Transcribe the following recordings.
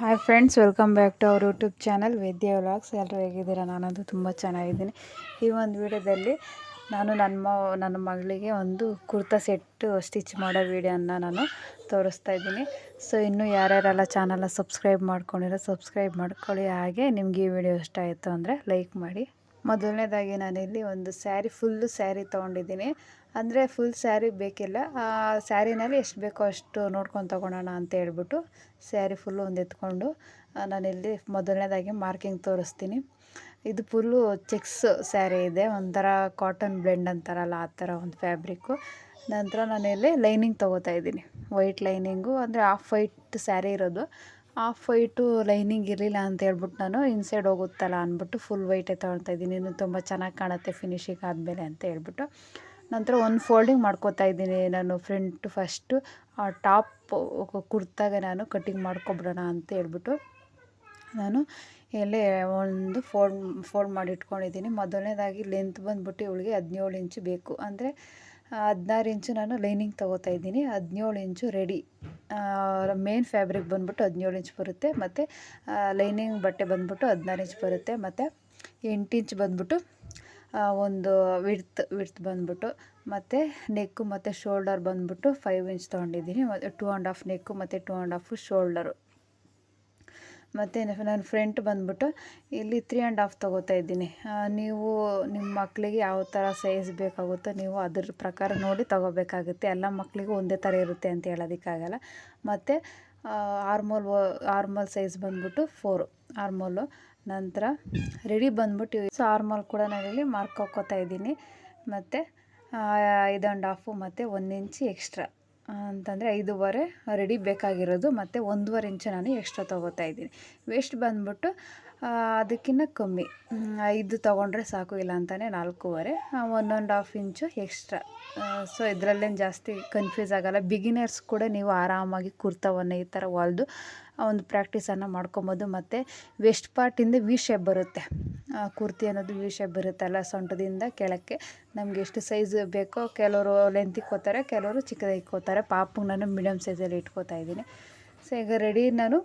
Hi friends welcome back to our YouTube channel Vedya vlogs ಎಲ್ಲರೂ ಹೇಗಿದ್ದೀರಾ? ನಾನಂತೂ ತುಂಬ ಚೆನ್ನಾಗಿದ್ದೀನಿ. ಈ ಒಂದು ವಿಡಿಯೋದಲ್ಲಿ ನಾನು ನನ್ನ ಮ, ನನ್ನ ಮಗಳಿಗೆ ಒಂದು ಕುರ್ತಾ ಸೆಟ್ಟು ಸ್ಟಿಚ್ ಮಾಡೋ ವೀಡಿಯೋನ ನಾನು ತೋರಿಸ್ತಾ ಇದ್ದೀನಿ. ಸೊ ಇನ್ನೂ ಯಾರ್ಯಾರೆಲ್ಲ ಚಾನಲ್ನ ಸಬ್ಸ್ಕ್ರೈಬ್ ಮಾಡ್ಕೊಂಡಿರೋ ಸಬ್ಸ್ಕ್ರೈಬ್ ಮಾಡ್ಕೊಳ್ಳಿ. ಹಾಗೆ ನಿಮ್ಗೆ ಈ ವಿಡಿಯೋ ಇಷ್ಟ ಆಯಿತು ಅಂದರೆ ಲೈಕ್ ಮಾಡಿ. ಮೊದಲನೇದಾಗಿ ನಾನಿಲ್ಲಿ ಒಂದು ಸ್ಯಾರಿ ಫುಲ್ಲು ಸ್ಯಾರಿ ತೊಗೊಂಡಿದ್ದೀನಿ. ಅಂದರೆ ಫುಲ್ ಸ್ಯಾರಿ ಬೇಕಿಲ್ಲ. ಆ ಸ್ಯಾರಿನಲ್ಲಿ ಎಷ್ಟು ಬೇಕೋ ಅಷ್ಟು ನೋಡ್ಕೊಂಡು ತೊಗೊಳೋಣ ಅಂತ ಹೇಳ್ಬಿಟ್ಟು ಸ್ಯಾರಿ ಫುಲ್ಲು ಒಂದು ಎತ್ಕೊಂಡು ನಾನಿಲ್ಲಿ ಮೊದಲನೇದಾಗಿ ಮಾರ್ಕಿಂಗ್ ತೋರಿಸ್ತೀನಿ. ಇದು ಫುಲ್ಲು ಚೆಕ್ಸ್ ಸ್ಯಾರಿ ಇದೆ, ಒಂಥರ ಕಾಟನ್ ಬ್ಲೆಂಡ್ ಅಂತಾರಲ್ಲ, ಆ ಥರ ಒಂದು ಫ್ಯಾಬ್ರಿಕ್ಕು. ನಂತರ ನಾನಿಲ್ಲಿ ಲೈನಿಂಗ್ ತೊಗೋತಾ ಇದ್ದೀನಿ. ವೈಟ್ ಲೈನಿಂಗು, ಅಂದರೆ ಆಫ್ ವೈಟ್ ಸ್ಯಾರಿ ಇರೋದು. ಆಫ್ ವೈಟು ಲೈನಿಂಗ್ ಇರಲಿಲ್ಲ ಅಂತ ಹೇಳ್ಬಿಟ್ಟು ನಾನು ಇನ್ಸೈಡ್ ಹೋಗುತ್ತಲ್ಲ ಅಂದ್ಬಿಟ್ಟು ಫುಲ್ ವೈಟೇ ತೊಗೊಳ್ತಾ ಇದ್ದೀನಿ. ಇನ್ನು ತುಂಬ ಚೆನ್ನಾಗಿ ಕಾಣುತ್ತೆ ಫಿನಿಶಿಂಗ್ ಆದಮೇಲೆ ಅಂತ ಹೇಳ್ಬಿಟ್ಟು. ನಂತರ ಒಂದು ಫೋಲ್ಡಿಂಗ್ ಮಾಡ್ಕೋತಾ ಇದ್ದೀನಿ ನಾನು ಫ್ರಂಟ್ ಫಸ್ಟು. ಟಾಪ್ ಕುರ್ತಾಗೆ ನಾನು ಕಟ್ಟಿಂಗ್ ಮಾಡ್ಕೊಬಿಡೋಣ ಅಂತ ಹೇಳ್ಬಿಟ್ಟು ನಾನು ಎಲ್ಲೇ ಒಂದು ಫೋಲ್ಡ್ ಫೋಲ್ಡ್ ಮಾಡಿ ಇಟ್ಕೊಂಡಿದ್ದೀನಿ ಮೊದಲನೇದಾಗಿ ಲೆಂತ್ ಬಂದ್ಬಿಟ್ಟು ಇವಳಿಗೆ ಹದಿನೇಳು ಇಂಚು ಬೇಕು. ಅಂದರೆ ಹದಿನಾರು ಇಂಚು ನಾನು ಲೈನಿಂಗ್ ತೊಗೋತಾ ಇದ್ದೀನಿ. ಹದಿನೇಳು ಇಂಚು ರೆಡಿ ಮೇನ್ ಫ್ಯಾಬ್ರಿಕ್ ಬಂದ್ಬಿಟ್ಟು ಹದಿನೇಳು ಇಂಚ್ ಬರುತ್ತೆ. ಮತ್ತು ಲೈನಿಂಗ್ ಬಟ್ಟೆ ಬಂದ್ಬಿಟ್ಟು ಹದಿನಾರು ಇಂಚ್ ಬರುತ್ತೆ. ಮತ್ತು ಎಂಟು ಇಂಚ್ ಬಂದ್ಬಿಟ್ಟು ಒಂದು ವಿಡ್ತ್ ವಿಡ್ತ್ ಬಂದ್ಬಿಟ್ಟು ಮತ್ತು ನೆಕ್ಕು ಮತ್ತು ಶೋಲ್ಡರ್ ಬಂದ್ಬಿಟ್ಟು ಫೈವ್ ಇಂಚ್ ತೊಗೊಂಡಿದ್ದೀನಿ. ಮತ್ತು ಟೂ ಆ್ಯಂಡ್ ಹಾಫ್ ನೆಕ್ಕು ಮತ್ತು ಟೂ ಆ್ಯಂಡ್ ಹಾಫು ಶೋಲ್ಡರು. ಮತ್ತು ನಾನು ಫ್ರಂಟ್ ಬಂದ್ಬಿಟ್ಟು ಇಲ್ಲಿ ತ್ರೀ ಆ್ಯಂಡ್ ಹಾಫ್ ತೊಗೋತಾ ಇದ್ದೀನಿ. ನೀವು ನಿಮ್ಮ ಮಕ್ಕಳಿಗೆ ಯಾವ ಥರ ಸೈಜ್ ಬೇಕಾಗುತ್ತೋ ನೀವು ಅದ್ರ ಪ್ರಕಾರ ನೋಡಿ ತೊಗೋಬೇಕಾಗುತ್ತೆ. ಎಲ್ಲ ಮಕ್ಕಳಿಗೂ ಒಂದೇ ಥರ ಇರುತ್ತೆ ಅಂತ ಹೇಳೋದಕ್ಕಾಗಲ್ಲ. ಮತ್ತು ಆರ್ಮೋಲ್ ಆರ್ಮೋಲ್ ಸೈಜ್ ಬಂದ್ಬಿಟ್ಟು ಫೋರು ಆರ್ಮೋಲು ನಂತರ ರೆಡಿ ಬಂದ್ಬಿಟ್ಟು ಸೊ ಆರ್ಮಲ್ ಕೂಡ ನಾನಿಲ್ಲಿ ಮಾರ್ಕ್ ಹಾಕ್ಕೋತಾ ಇದ್ದೀನಿ. ಮತ್ತು ಐದು ಆ್ಯಂಡ್ ಹಾಫು ಮತ್ತು ಒಂದು ಇಂಚು ಎಕ್ಸ್ಟ್ರಾ ಅಂತಂದರೆ ಐದೂವರೆ ರೆಡಿ ಬೇಕಾಗಿರೋದು. ಮತ್ತು ಒಂದೂವರೆ ಇಂಚು ನಾನು ಎಕ್ಸ್ಟ್ರಾ ತೊಗೋತಾ ಇದ್ದೀನಿ. ವೇಸ್ಟ್ ಬಂದ್ಬಿಟ್ಟು ಅದಕ್ಕಿಂತ ಕಮ್ಮಿ. ಐದು ತೊಗೊಂಡ್ರೆ ಸಾಕು ಇಲ್ಲ ಅಂತಾನೆ ನಾಲ್ಕೂವರೆ. One and half inch extra so ಇದರಲ್ಲೇನು ಜಾಸ್ತಿ ಕನ್ಫ್ಯೂಸ್ ಆಗೋಲ್ಲ. ಬಿಗಿನರ್ಸ್ ಕೂಡ ನೀವು ಆರಾಮಾಗಿ ಕುರ್ತಾವನ್ನು ಈ ಥರ ಹೊಲ್ದು ಒಂದು ಪ್ರಾಕ್ಟೀಸನ್ನು ಮಾಡ್ಕೊಬೋದು. ಮತ್ತು ವೆಸ್ಟ್ ಪಾರ್ಟಿಂದ ವಿ ಶೇಪ್ ಬರುತ್ತೆ. ಕುರ್ತಿ ಅನ್ನೋದು ವಿ ಶೇಪ್ ಬರುತ್ತಲ್ಲ ಸೊಂಟದಿಂದ ಕೆಳಕ್ಕೆ. ನಮ್ಗೆ ಎಷ್ಟು ಸೈಜ್ ಬೇಕೋ, ಕೆಲವರು ಲೆಂತ್ ಇಕ್ಕೋತಾರೆ ಕೆಲವರು ಚಿಕ್ಕದಾಗಿ ಇಕ್ಕೋತಾರೆ ಪಾಪು ನಾನು ಮೀಡಿಯಮ್ ಸೈಜಲ್ಲಿ ಇಟ್ಕೋತಾ ಇದ್ದೀನಿ. ಸೊ ಈಗ ರೆಡಿ ನಾನು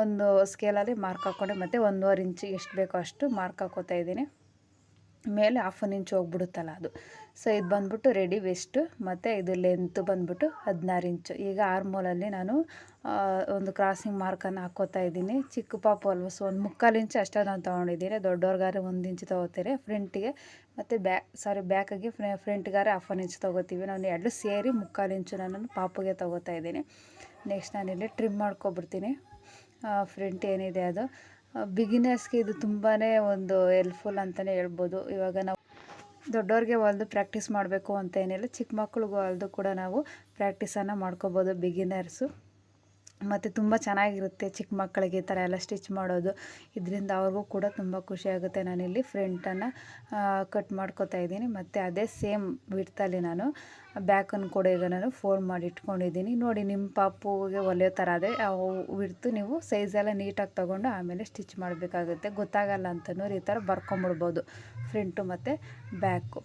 ಒಂದು ಸ್ಕೇಲಲ್ಲಿ ಮಾರ್ಕ್ ಹಾಕ್ಕೊಂಡೆ ಮತ್ತು ಒಂದೂವರೆ ಇಂಚು ಎಷ್ಟು ಬೇಕೋ ಅಷ್ಟು ಮಾರ್ಕ್ ಹಾಕ್ಕೋತಾ ಇದ್ದೀನಿ. ಮೇಲೆ ಹಾಫ್ ಒನ್ ಇಂಚ್ ಹೋಗ್ಬಿಡುತ್ತಲ್ಲ ಅದು. ಸೊ ಇದು ಬಂದ್ಬಿಟ್ಟು ರೆಡಿ ವೆಸ್ಟು ಮತ್ತು ಇದು ಲೆಂತ್ ಬಂದ್ಬಿಟ್ಟು ಹದಿನಾರು ಇಂಚು ಈಗ ಆರ್ಮೋಲಲ್ಲಿ ನಾನು ಒಂದು ಕ್ರಾಸಿಂಗ್ ಮಾರ್ಕನ್ನು ಹಾಕೋತಾ ಇದ್ದೀನಿ. ಚಿಕ್ಕ ಪಾಪು ಅಲ್ವ ಸೊ ಒಂದು ಮುಕ್ಕಾಲು ಇಂಚು ಅಷ್ಟೇ ನಾನು ತೊಗೊಂಡಿದ್ದೀನಿ. ದೊಡ್ಡವ್ರಿಗಾರೆ ಒಂದು ಇಂಚು ತೊಗೋತಾರೆ ಫ್ರಂಟಿಗೆ ಮತ್ತು ಬ್ಯಾಕ್ ಸಾರಿ ಬ್ಯಾಕಿಗೆ ಫ್ರಂಟ್ಗಾರೆ ಹಾಫ್ ಒನ್ ಇಂಚ್ ತೊಗೋತೀವಿ. ನಾನು ಎರಡು ಸೇರಿ ಮುಕ್ಕಾಲು ಇಂಚು ನಾನು ಪಾಪುಗೆ ತೊಗೋತಾ ಇದ್ದೀನಿ. ನೆಕ್ಸ್ಟ್ ನಾನಿಲ್ಲಿ ಟ್ರಿಮ್ ಮಾಡ್ಕೊಬಿಡ್ತೀನಿ. ಫ್ರಂಟ್ ಏನಿದೆ ಅದು. ಬಿಗಿನರ್ಸ್ಗೆ ಇದು ತುಂಬಾ ಒಂದು ಹೆಲ್ಪ್ಫುಲ್ ಅಂತಲೇ ಹೇಳ್ಬೋದು. ಇವಾಗ ನಾವು ದೊಡ್ಡವ್ರಿಗೆ ಹೊಲ್ದು ಪ್ರಾಕ್ಟೀಸ್ ಮಾಡಬೇಕು ಅಂತ ಏನಿಲ್ಲ, ಚಿಕ್ಕ ಮಕ್ಳಿಗೂ ಹೊಲ್ದು ಕೂಡ ನಾವು ಪ್ರಾಕ್ಟೀಸನ್ನು ಮಾಡ್ಕೋಬೋದು ಬಿಗಿನರ್ಸು ಮತ್ತು ತುಂಬ ಚೆನ್ನಾಗಿರುತ್ತೆ ಚಿಕ್ಕ ಮಕ್ಕಳಿಗೆ ಈ ಥರ ಎಲ್ಲ ಸ್ಟಿಚ್ ಮಾಡೋದು. ಇದರಿಂದ ಅವ್ರಿಗೂ ಕೂಡ ತುಂಬ ಖುಷಿಯಾಗುತ್ತೆ ನಾನಿಲ್ಲಿ ಫ್ರಂಟನ್ನು ಕಟ್ ಮಾಡ್ಕೋತಾ ಇದ್ದೀನಿ. ಮತ್ತು ಅದೇ ಸೇಮ್ ವಿಡ್ತಲ್ಲಿ ನಾನು ಬ್ಯಾಕನ್ನು ಕೂಡ ಈಗ ನಾನು ಫೋಲ್ಡ್ ಮಾಡಿ ಇಟ್ಕೊಂಡಿದ್ದೀನಿ. ನೋಡಿ, ನಿಮ್ಮ ಪಾಪುಗೆ ಒಲೆಯೋ ಥರ ಅದೇ. ವಿಡ್ತು ನೀವು ಸೈಜೆಲ್ಲ ನೀಟಾಗಿ ತೊಗೊಂಡು ಆಮೇಲೆ ಸ್ಟಿಚ್ ಮಾಡಬೇಕಾಗುತ್ತೆ. ಗೊತ್ತಾಗಲ್ಲ ಅಂತನೂ ಈ ಥರ ಬರ್ಕೊಂಬಿಡ್ಬೋದು. ಫ್ರಂಟು ಮತ್ತು ಬ್ಯಾಕು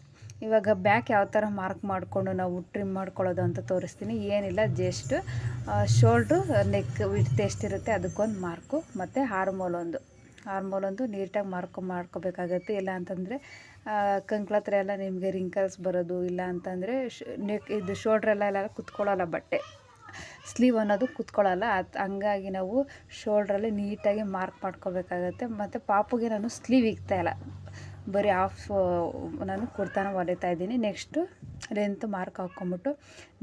ಇವಾಗ ಬ್ಯಾಕ್ ಯಾವ ಥರ ಮಾರ್ಕ್ ಮಾಡಿಕೊಂಡು ನಾವು ಟ್ರಿಮ್ ಮಾಡ್ಕೊಳ್ಳೋದು ಅಂತ ತೋರಿಸ್ತೀನಿ. ಏನಿಲ್ಲ, ಜಸ್ಟ್ ಶೋಲ್ಡ್ರು ನೆಕ್ ವಿಡ್ತ್ ಎಷ್ಟಿರುತ್ತೆ ಅದಕ್ಕೊಂದು ಮಾರ್ಕು, ಮತ್ತು ಹಾರ್ಮೋಲ್ ಒಂದು. ಹಾರ್ಮೋಲ್ ಒಂದು ನೀಟಾಗಿ ಮಾರ್ಕ್ ಮಾಡ್ಕೋಬೇಕಾಗತ್ತೆ. ಇಲ್ಲ ಅಂತಂದರೆ ಕಂಕ್ಳ ಹತ್ರ ಎಲ್ಲ ನಿಮಗೆ ರಿಂಕಲ್ಸ್ ಬರೋದು, ಇಲ್ಲ ಅಂತಂದರೆ ನೆಕ್ ಇದು ಶೋಲ್ಡ್ರೆಲ್ಲ ಎಲ್ಲ ಕುತ್ಕೊಳ್ಳೋಲ್ಲ ಬಟ್ಟೆ. ಸ್ಲೀವ್ ಅನ್ನೋದು ಕುತ್ಕೊಳ್ಳಲ್ಲ. ಅದು, ಹಂಗಾಗಿ ನಾವು ಶೋಲ್ಡ್ರಲ್ಲಿ ನೀಟಾಗಿ ಮಾರ್ಕ್ ಮಾಡ್ಕೋಬೇಕಾಗತ್ತೆ. ಮತ್ತು ಪಾಪುಗೆ ನಾನು ಸ್ಲೀವ್ ಇಕ್ತಾಯಿಲ್ಲ ಬರೀ ಆಫ್ ನಾನು ಕುರ್ತಾನ ಹೊಲಿತಾ ಇದ್ದೀನಿ. ನೆಕ್ಸ್ಟು ಲೆಂತ್ ಮಾರ್ಕ್ ಹಾಕ್ಕೊಂಬಿಟ್ಟು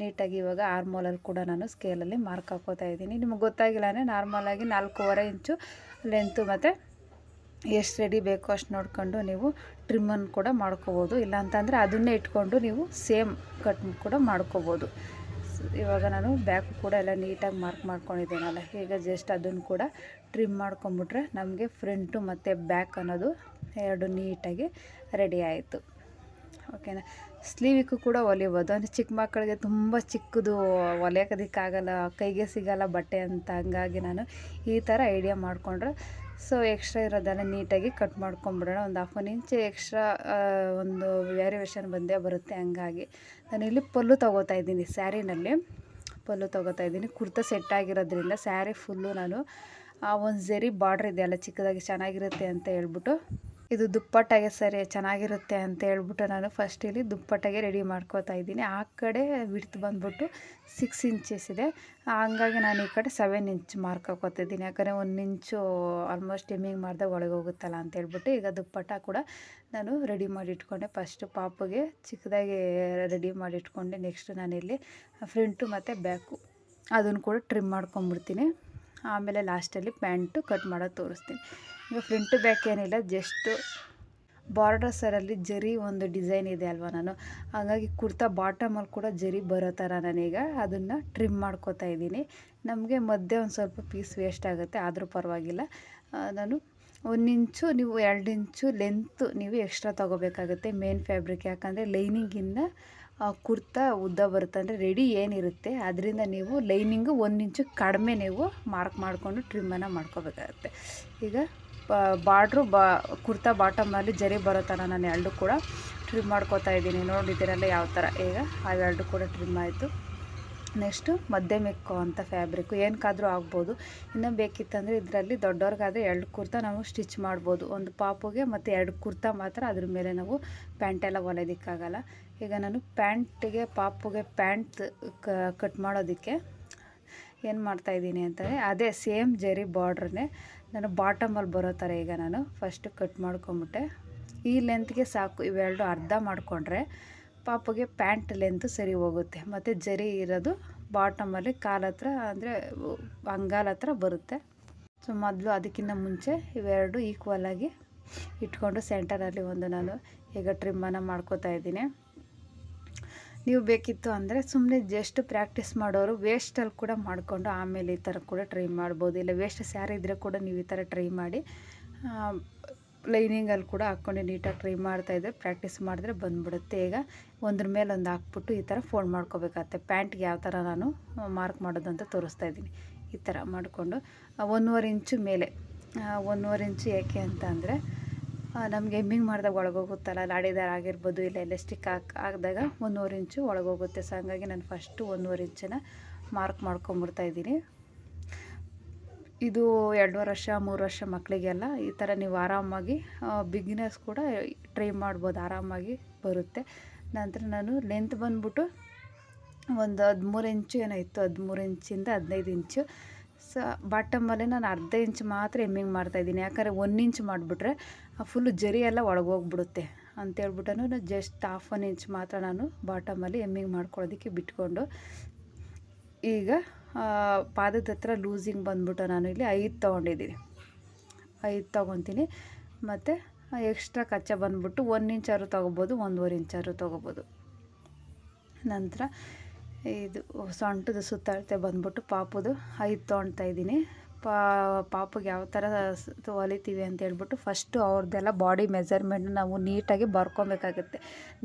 ನೀಟಾಗಿ ಇವಾಗ ಆರ್ಮೋಲಲ್ಲಿ ಕೂಡ ನಾನು ಸ್ಕೇಲಲ್ಲಿ ಮಾರ್ಕ್ ಹಾಕೋತಾ ಇದ್ದೀನಿ. ನಿಮಗೆ ಗೊತ್ತಾಗಿಲ್ಲ ಅಂದರೆ ನಾರ್ಮಲಾಗಿ ನಾಲ್ಕೂವರೆ ಇಂಚು ಲೆಂತು ಮತ್ತು ಎಷ್ಟು ರೆಡಿ ಬೇಕೋ ಅಷ್ಟು ನೋಡಿಕೊಂಡು ನೀವು ಟ್ರಿಮ್ಮನ್ನು ಕೂಡ ಮಾಡ್ಕೋಬೋದು. ಇಲ್ಲ ಅಂತಂದರೆ ಅದನ್ನೇ ಇಟ್ಕೊಂಡು ನೀವು ಸೇಮ್ ಕಟ್ ಕೂಡ ಮಾಡ್ಕೋಬೋದು. ಇವಾಗ ನಾನು ಬ್ಯಾಕ್ ಕೂಡ ಎಲ್ಲ ನೀಟಾಗಿ ಮಾರ್ಕ್ ಮಾಡ್ಕೊಂಡಿದ್ದೇನಲ್ಲ ಈಗ ಜಸ್ಟ್ ಅದನ್ನು ಕೂಡ ಟ್ರಿಮ್ ಮಾಡ್ಕೊಂಬಿಟ್ರೆ ನಮಗೆ ಫ್ರಂಟು ಮತ್ತು ಬ್ಯಾಕ್ ಅನ್ನೋದು ಎರಡು ನೀಟಾಗಿ ರೆಡಿ ಆಯಿತು. ಓಕೆನಾ? ಸ್ಲೀವಿಗೂ ಕೂಡ ಹೊಲಿಬೋದು. ಅಂದರೆ ಚಿಕ್ಕ ಮಕ್ಕಳಿಗೆ ತುಂಬ ಚಿಕ್ಕದು ಹೊಲಿಯೋಕೋದಕ್ಕಾಗಲ್ಲ ಕೈಗೆ ಸಿಗಲ್ಲ ಬಟ್ಟೆ ಅಂತ ಹಂಗಾಗಿ ನಾನು ಈ ಥರ ಐಡಿಯಾ ಮಾಡಿಕೊಂಡ್ರೆ ಸೊ ಎಕ್ಸ್ಟ್ರಾ ಇರೋದೆಲ್ಲ ನೀಟಾಗಿ ಕಟ್ ಮಾಡ್ಕೊಂಬಿಡೋಣ. ಒಂದು ಹಾಫ್ ಒನ್ ಇಂಚ್ ಎಕ್ಸ್ಟ್ರಾ ಒಂದು ವ್ಯಾರಿಯೇಷನ್ ಬಂದೇ ಬರುತ್ತೆ ಹಂಗಾಗಿ. ನಾನಿಲ್ಲಿ ಪಲ್ಲು ತೊಗೋತಾ ಇದ್ದೀನಿ ಸ್ಯಾರಿನಲ್ಲಿ. ಪಲ್ಲು ತೊಗೋತಾ ಇದ್ದೀನಿ. ಕುರ್ತಾ ಸೆಟ್ ಆಗಿರೋದ್ರಿಂದ ಸ್ಯಾರಿ ಫುಲ್ಲು ನಾನು, ಆ, ಒಂದು ಜರಿ ಬಾರ್ಡ್ರ್ ಇದೆಯಲ್ಲ, ಚಿಕ್ಕದಾಗಿ ಚೆನ್ನಾಗಿರುತ್ತೆ ಅಂತ ಹೇಳ್ಬಿಟ್ಟು ಇದು ದುಪ್ಪಟ್ಟಾಗೆ ಸರಿ ಚೆನ್ನಾಗಿರುತ್ತೆ ಅಂತ ಹೇಳ್ಬಿಟ್ಟು ನಾನು ಫಸ್ಟ್ ಇಲ್ಲಿ ದುಪ್ಪಟ್ಟಾಗೆ ರೆಡಿ ಮಾಡ್ಕೋತಾ ಇದ್ದೀನಿ. ಆ ಕಡೆ ಬಿಡ್ತು ಬಂದುಬಿಟ್ಟು ಸಿಕ್ಸ್ ಇಂಚಸ್ ಇದೆ. ಹಂಗಾಗಿ ನಾನು ಈ ಕಡೆ ಸೆವೆನ್ ಇಂಚ್ ಮಾರ್ಕ್ ಹಾಕೋತಿದ್ದೀನಿ ಯಾಕಂದರೆ ಒಂದು ಇಂಚು ಆಲ್ಮೋಸ್ಟ್ ಎಮ್ಮಿಂಗ್ ಮಾಡಿದಾಗ ಒಳಗೆ ಹೋಗುತ್ತಲ್ಲ ಅಂತ ಹೇಳ್ಬಿಟ್ಟು ಈಗ ದುಪ್ಪಟ್ಟ ಕೂಡ ನಾನು ರೆಡಿ ಮಾಡಿ ಇಟ್ಕೊಂಡೆ ಫಸ್ಟು ಪಾಪಗೆ ಚಿಕ್ಕದಾಗಿ ರೆಡಿ ಮಾಡಿ ಇಟ್ಕೊಂಡೆ ನೆಕ್ಸ್ಟ್ ನಾನಿಲ್ಲಿ ಫ್ರಂಟು ಮತ್ತು ಬ್ಯಾಕು ಅದನ್ನು ಕೂಡ ಟ್ರಿಮ್ ಮಾಡ್ಕೊಂಬಿಡ್ತೀನಿ ಆಮೇಲೆ ಲಾಸ್ಟಲ್ಲಿ ಪ್ಯಾಂಟು ಕಟ್ ಮಾಡೋದು ತೋರಿಸ್ತೀನಿ. ಈಗ ಫ್ರಂಟ್ ಬ್ಯಾಕ್ ಏನಿಲ್ಲ ಜಸ್ಟು ಬಾರ್ಡರ್ಸರಲ್ಲಿ ಜರಿ ಒಂದು ಡಿಸೈನ್ ಇದೆ ಅಲ್ವಾ ನಾನು. ಹಾಗಾಗಿ ಕುರ್ತಾ ಬಾಟಮಲ್ಲಿ ಕೂಡ ಜರಿ ಬರೋ ಥರ ನಾನೀಗ ಅದನ್ನು ಟ್ರಿಮ್ ಮಾಡ್ಕೋತಾ ಇದ್ದೀನಿ. ನಮಗೆ ಮಧ್ಯೆ ಒಂದು ಸ್ವಲ್ಪ ಪೀಸ್ ವೇಸ್ಟ್ ಆಗುತ್ತೆ, ಆದರೂ ಪರವಾಗಿಲ್ಲ. ನಾನು ಒಂದು ಇಂಚು, ನೀವು ಎರಡು ಇಂಚು ಲೆಂತು ನೀವು ಎಕ್ಸ್ಟ್ರಾ ತೊಗೋಬೇಕಾಗುತ್ತೆ ಮೇನ್ ಫ್ಯಾಬ್ರಿಕ್ ಯಾಕಂದರೆ ಲೈನಿಂಗಿಂದ ಕುರ್ತಾ ಉದ್ದ ಬರುತ್ತೆ ಅಂದರೆ ರೆಡಿ ಏನಿರುತ್ತೆ. ಅದರಿಂದ ನೀವು ಲೈನಿಂಗು ಒಂದು ಇಂಚು ಕಡಿಮೆ ನೀವು ಮಾರ್ಕ್ ಮಾಡಿಕೊಂಡು ಟ್ರಿಮ್ಮನ್ನು ಮಾಡ್ಕೋಬೇಕಾಗತ್ತೆ. ಈಗ ಬಾರ್ಡ್ರು ಬಾ, ಕುರ್ತಾ ಬಾಟಮಲ್ಲಿ ಜರಿ ಬರೋ ಥರ ನಾನು ಎರಡು ಕೂಡ ಟ್ರಿಮ್ ಮಾಡ್ಕೋತಾ ಇದ್ದೀನಿ. ನೋಡಿದ್ದೀರಲ್ಲ ಯಾವ ಥರ? ಈಗ ಅವೆರಡು ಕೂಡ ಟ್ರಿಮ್ ಆಯಿತು. ನೆಕ್ಸ್ಟು ಮೆಕ್ಕು ಅಂತ ಫ್ಯಾಬ್ರಿಕ್ಕು. ಏನಕ್ಕಾದರೂ ಆಗ್ಬೋದು. ಇನ್ನು ಬೇಕಿತ್ತಂದರೆ ಇದರಲ್ಲಿ ದೊಡ್ಡವ್ರಿಗಾದರೆ ಎರಡು ಕುರ್ತಾ ನಾವು ಸ್ಟಿಚ್ ಮಾಡ್ಬೋದು. ಒಂದು ಪಾಪುಗೆ ಮತ್ತು ಎರಡು ಕುರ್ತಾ ಮಾತ್ರ ಅದ್ರ ಮೇಲೆ ನಾವು ಪ್ಯಾಂಟೆಲ್ಲ ಹೊಲಿಯೋದಕ್ಕಾಗಲ್ಲ. ಈಗ ನಾನು ಪ್ಯಾಂಟಿಗೆ, ಪಾಪುಗೆ ಪ್ಯಾಂಟ್ ಕಟ್ ಮಾಡೋದಕ್ಕೆ ಏನು ಮಾಡ್ತಾಯಿದ್ದೀನಿ ಅಂತಂದರೆ ಅದೇ ಸೇಮ್ ಜರಿ ಬಾರ್ಡ್ರನ್ನೇ ನಾನು ಬಾಟಮಲ್ಲಿ ಬರೋ ಥರ ಈಗ ನಾನು ಫಸ್ಟ್ ಕಟ್ ಮಾಡ್ಕೊಂಬಿಟ್ಟೆ. ಈ ಲೆಂತ್ಗೆ ಸಾಕು, ಇವೆರಡು ಅರ್ಧ ಮಾಡಿಕೊಂಡ್ರೆ ಪಾಪಗೆ ಪ್ಯಾಂಟ್ ಲೆಂತ್ ಸರಿ ಹೋಗುತ್ತೆ. ಮತ್ತು ಜರಿ ಇರೋದು ಬಾಟಮಲ್ಲಿ ಕಾಲ ಹತ್ರ ಅಂದರೆ ಅಂಗಾಲ ಹತ್ರ ಬರುತ್ತೆ. ಸೊ ಮೊದಲು ಅದಕ್ಕಿಂತ ಮುಂಚೆ ಇವೆರಡು ಈಕ್ವಲ್ ಆಗಿ ಇಟ್ಕೊಂಡು ಸೆಂಟರಲ್ಲಿ ಒಂದು ನಾನು ಈಗ ಟ್ರಿಮ್ಮನ್ನು ಮಾಡ್ಕೋತಾ ಇದ್ದೀನಿ. ನೀವು ಬೇಕಿತ್ತು ಅಂದರೆ ಸುಮ್ಮನೆ ಜಸ್ಟ್ ಪ್ರಾಕ್ಟೀಸ್ ಮಾಡೋರು ವೇಸ್ಟಲ್ಲಿ ಕೂಡ ಮಾಡಿಕೊಂಡು ಆಮೇಲೆ ಈ ಥರ ಕೂಡ ಟ್ರೈ ಮಾಡ್ಬೋದು. ಇಲ್ಲ ವೇಸ್ಟ್ ಸ್ಯಾರಿ ಇದ್ದರೆ ಕೂಡ ನೀವು ಈ ಥರ ಟ್ರೈ ಮಾಡಿ ಲೈನಿಂಗಲ್ಲಿ ಕೂಡ ಹಾಕ್ಕೊಂಡು ನೀಟಾಗಿ ಟ್ರೈ ಮಾಡ್ತಾ ಇದ್ದರೆ ಪ್ರಾಕ್ಟೀಸ್ ಮಾಡಿದ್ರೆ ಬಂದ್ಬಿಡುತ್ತೆ. ಈಗ ಒಂದ್ರ ಮೇಲೆ ಒಂದು ಹಾಕ್ಬಿಟ್ಟು ಈ ಥರ ಫೋಲ್ಡ್ ಮಾಡ್ಕೋಬೇಕಾಗತ್ತೆ. ಪ್ಯಾಂಟ್ಗೆ ಯಾವ ಥರ ನಾನು ಮಾರ್ಕ್ ಮಾಡೋದು ಅಂತ ತೋರಿಸ್ತಾ ಇದ್ದೀನಿ. ಈ ಥರ ಮಾಡಿಕೊಂಡು ಒಂದೂವರೆ ಇಂಚು ಮೇಲೆ ಒಂದೂವರೆ ಇಂಚು ಏಕೆ ಅಂತ ಅಂದರೆ ನಮಗೆ ಎಮ್ಮಿಂಗ್ ಮಾಡಿದಾಗ ಒಳಗೋಗುತ್ತಲ್ಲ, ಲಾಡಿದಾರ ಆಗಿರ್ಬೋದು ಇಲ್ಲ ಎಲೆಸ್ಟಿಕ್ ಹಾಕಿ ಹಾಕಿದಾಗ ಒಂದೂವರೆ ಇಂಚು ಒಳಗೋಗುತ್ತೆ. ಸೊ ಹಂಗಾಗಿ ನಾನು ಫಸ್ಟು ಒಂದೂವರೆ ಇಂಚನ್ನ ಮಾರ್ಕ್ ಮಾಡ್ಕೊಂಬಿಡ್ತಾ ಇದ್ದೀನಿ. ಇದು ಎರಡುವರೆ ವರ್ಷ, ಮೂರು ವರ್ಷ ಮಕ್ಕಳಿಗೆಲ್ಲ ಈ ಥರ ನೀವು ಆರಾಮಾಗಿ ಬಿಗಿನರ್ಸ್ ಕೂಡ ಟ್ರೈ ಮಾಡ್ಬೋದು, ಆರಾಮಾಗಿ ಬರುತ್ತೆ. ನಂತರ ನಾನು ಲೆಂತ್ ಬಂದ್ಬಿಟ್ಟು ಒಂದು ಹದಿಮೂರು ಇಂಚು ಏನೋ ಇತ್ತು, ಹದಿಮೂರು ಇಂಚಿಂದ ಹದಿನೈದು ಇಂಚು. ಸೊ ಬಾಟಮಲ್ಲಿ ನಾನು ಅರ್ಧ ಇಂಚ್ ಮಾತ್ರ ಎಮ್ಮಿಂಗ್ ಮಾಡ್ತಾಯಿದ್ದೀನಿ ಯಾಕಂದರೆ ಒಂದು ಇಂಚ್ ಮಾಡಿಬಿಟ್ರೆ ಫುಲ್ಲು ಜರಿ ಎಲ್ಲ ಒಳಗೋಗ್ಬಿಡುತ್ತೆ. ಅಂತೇಳ್ಬಿಟ್ಟು ಜಸ್ಟ್ ಹಾಫ್ ಒನ್ ಇಂಚ್ ಮಾತ್ರ ನಾನು ಬಾಟಮಲ್ಲಿ ಎಮ್ಮಿಂಗ್ ಮಾಡ್ಕೊಳ್ಳೋದಕ್ಕೆ ಬಿಟ್ಕೊಂಡು. ಈಗ ಆ, ಪಾದದ ಹತ್ರ ಲೂಸಿಂಗ್ ಬಂದ್ಬಿಟ್ಟು ನಾನು ಇಲ್ಲಿ ಐದು ತೊಗೊಂಡಿದ್ದೀನಿ. ಐದು ತೊಗೊತೀನಿ. ಮತ್ತು ಎಕ್ಸ್ಟ್ರಾ ಕಚ್ಚಾ ಬಂದ್ಬಿಟ್ಟು ಒಂದು ಇಂಚಾರು ತೊಗೋಬೋದು ಒಂದೂವರೆ ಇಂಚಾರು ತೊಗೋಬೋದು. ನಂತರ ಇದು ಸೊಂಟದ ಸುತ್ತಳತೆ ಬಂದ್ಬಿಟ್ಟು ಪಾಪದು ಐದು ತೊಗೊಳ್ತಾ ಇದ್ದೀನಿ. ಪಾ, ಪಾಪಗೆ ಯಾವ ಥರ ಹೊಲಿತೀವಿ ಅಂತ ಹೇಳ್ಬಿಟ್ಟು ಫಸ್ಟು ಅವ್ರದ್ದೆಲ್ಲ ಬಾಡಿ ಮೆಜರ್ಮೆಂಟ್ ನಾವು ನೀಟಾಗಿ ಬರ್ಕೊಬೇಕಾಗುತ್ತೆ.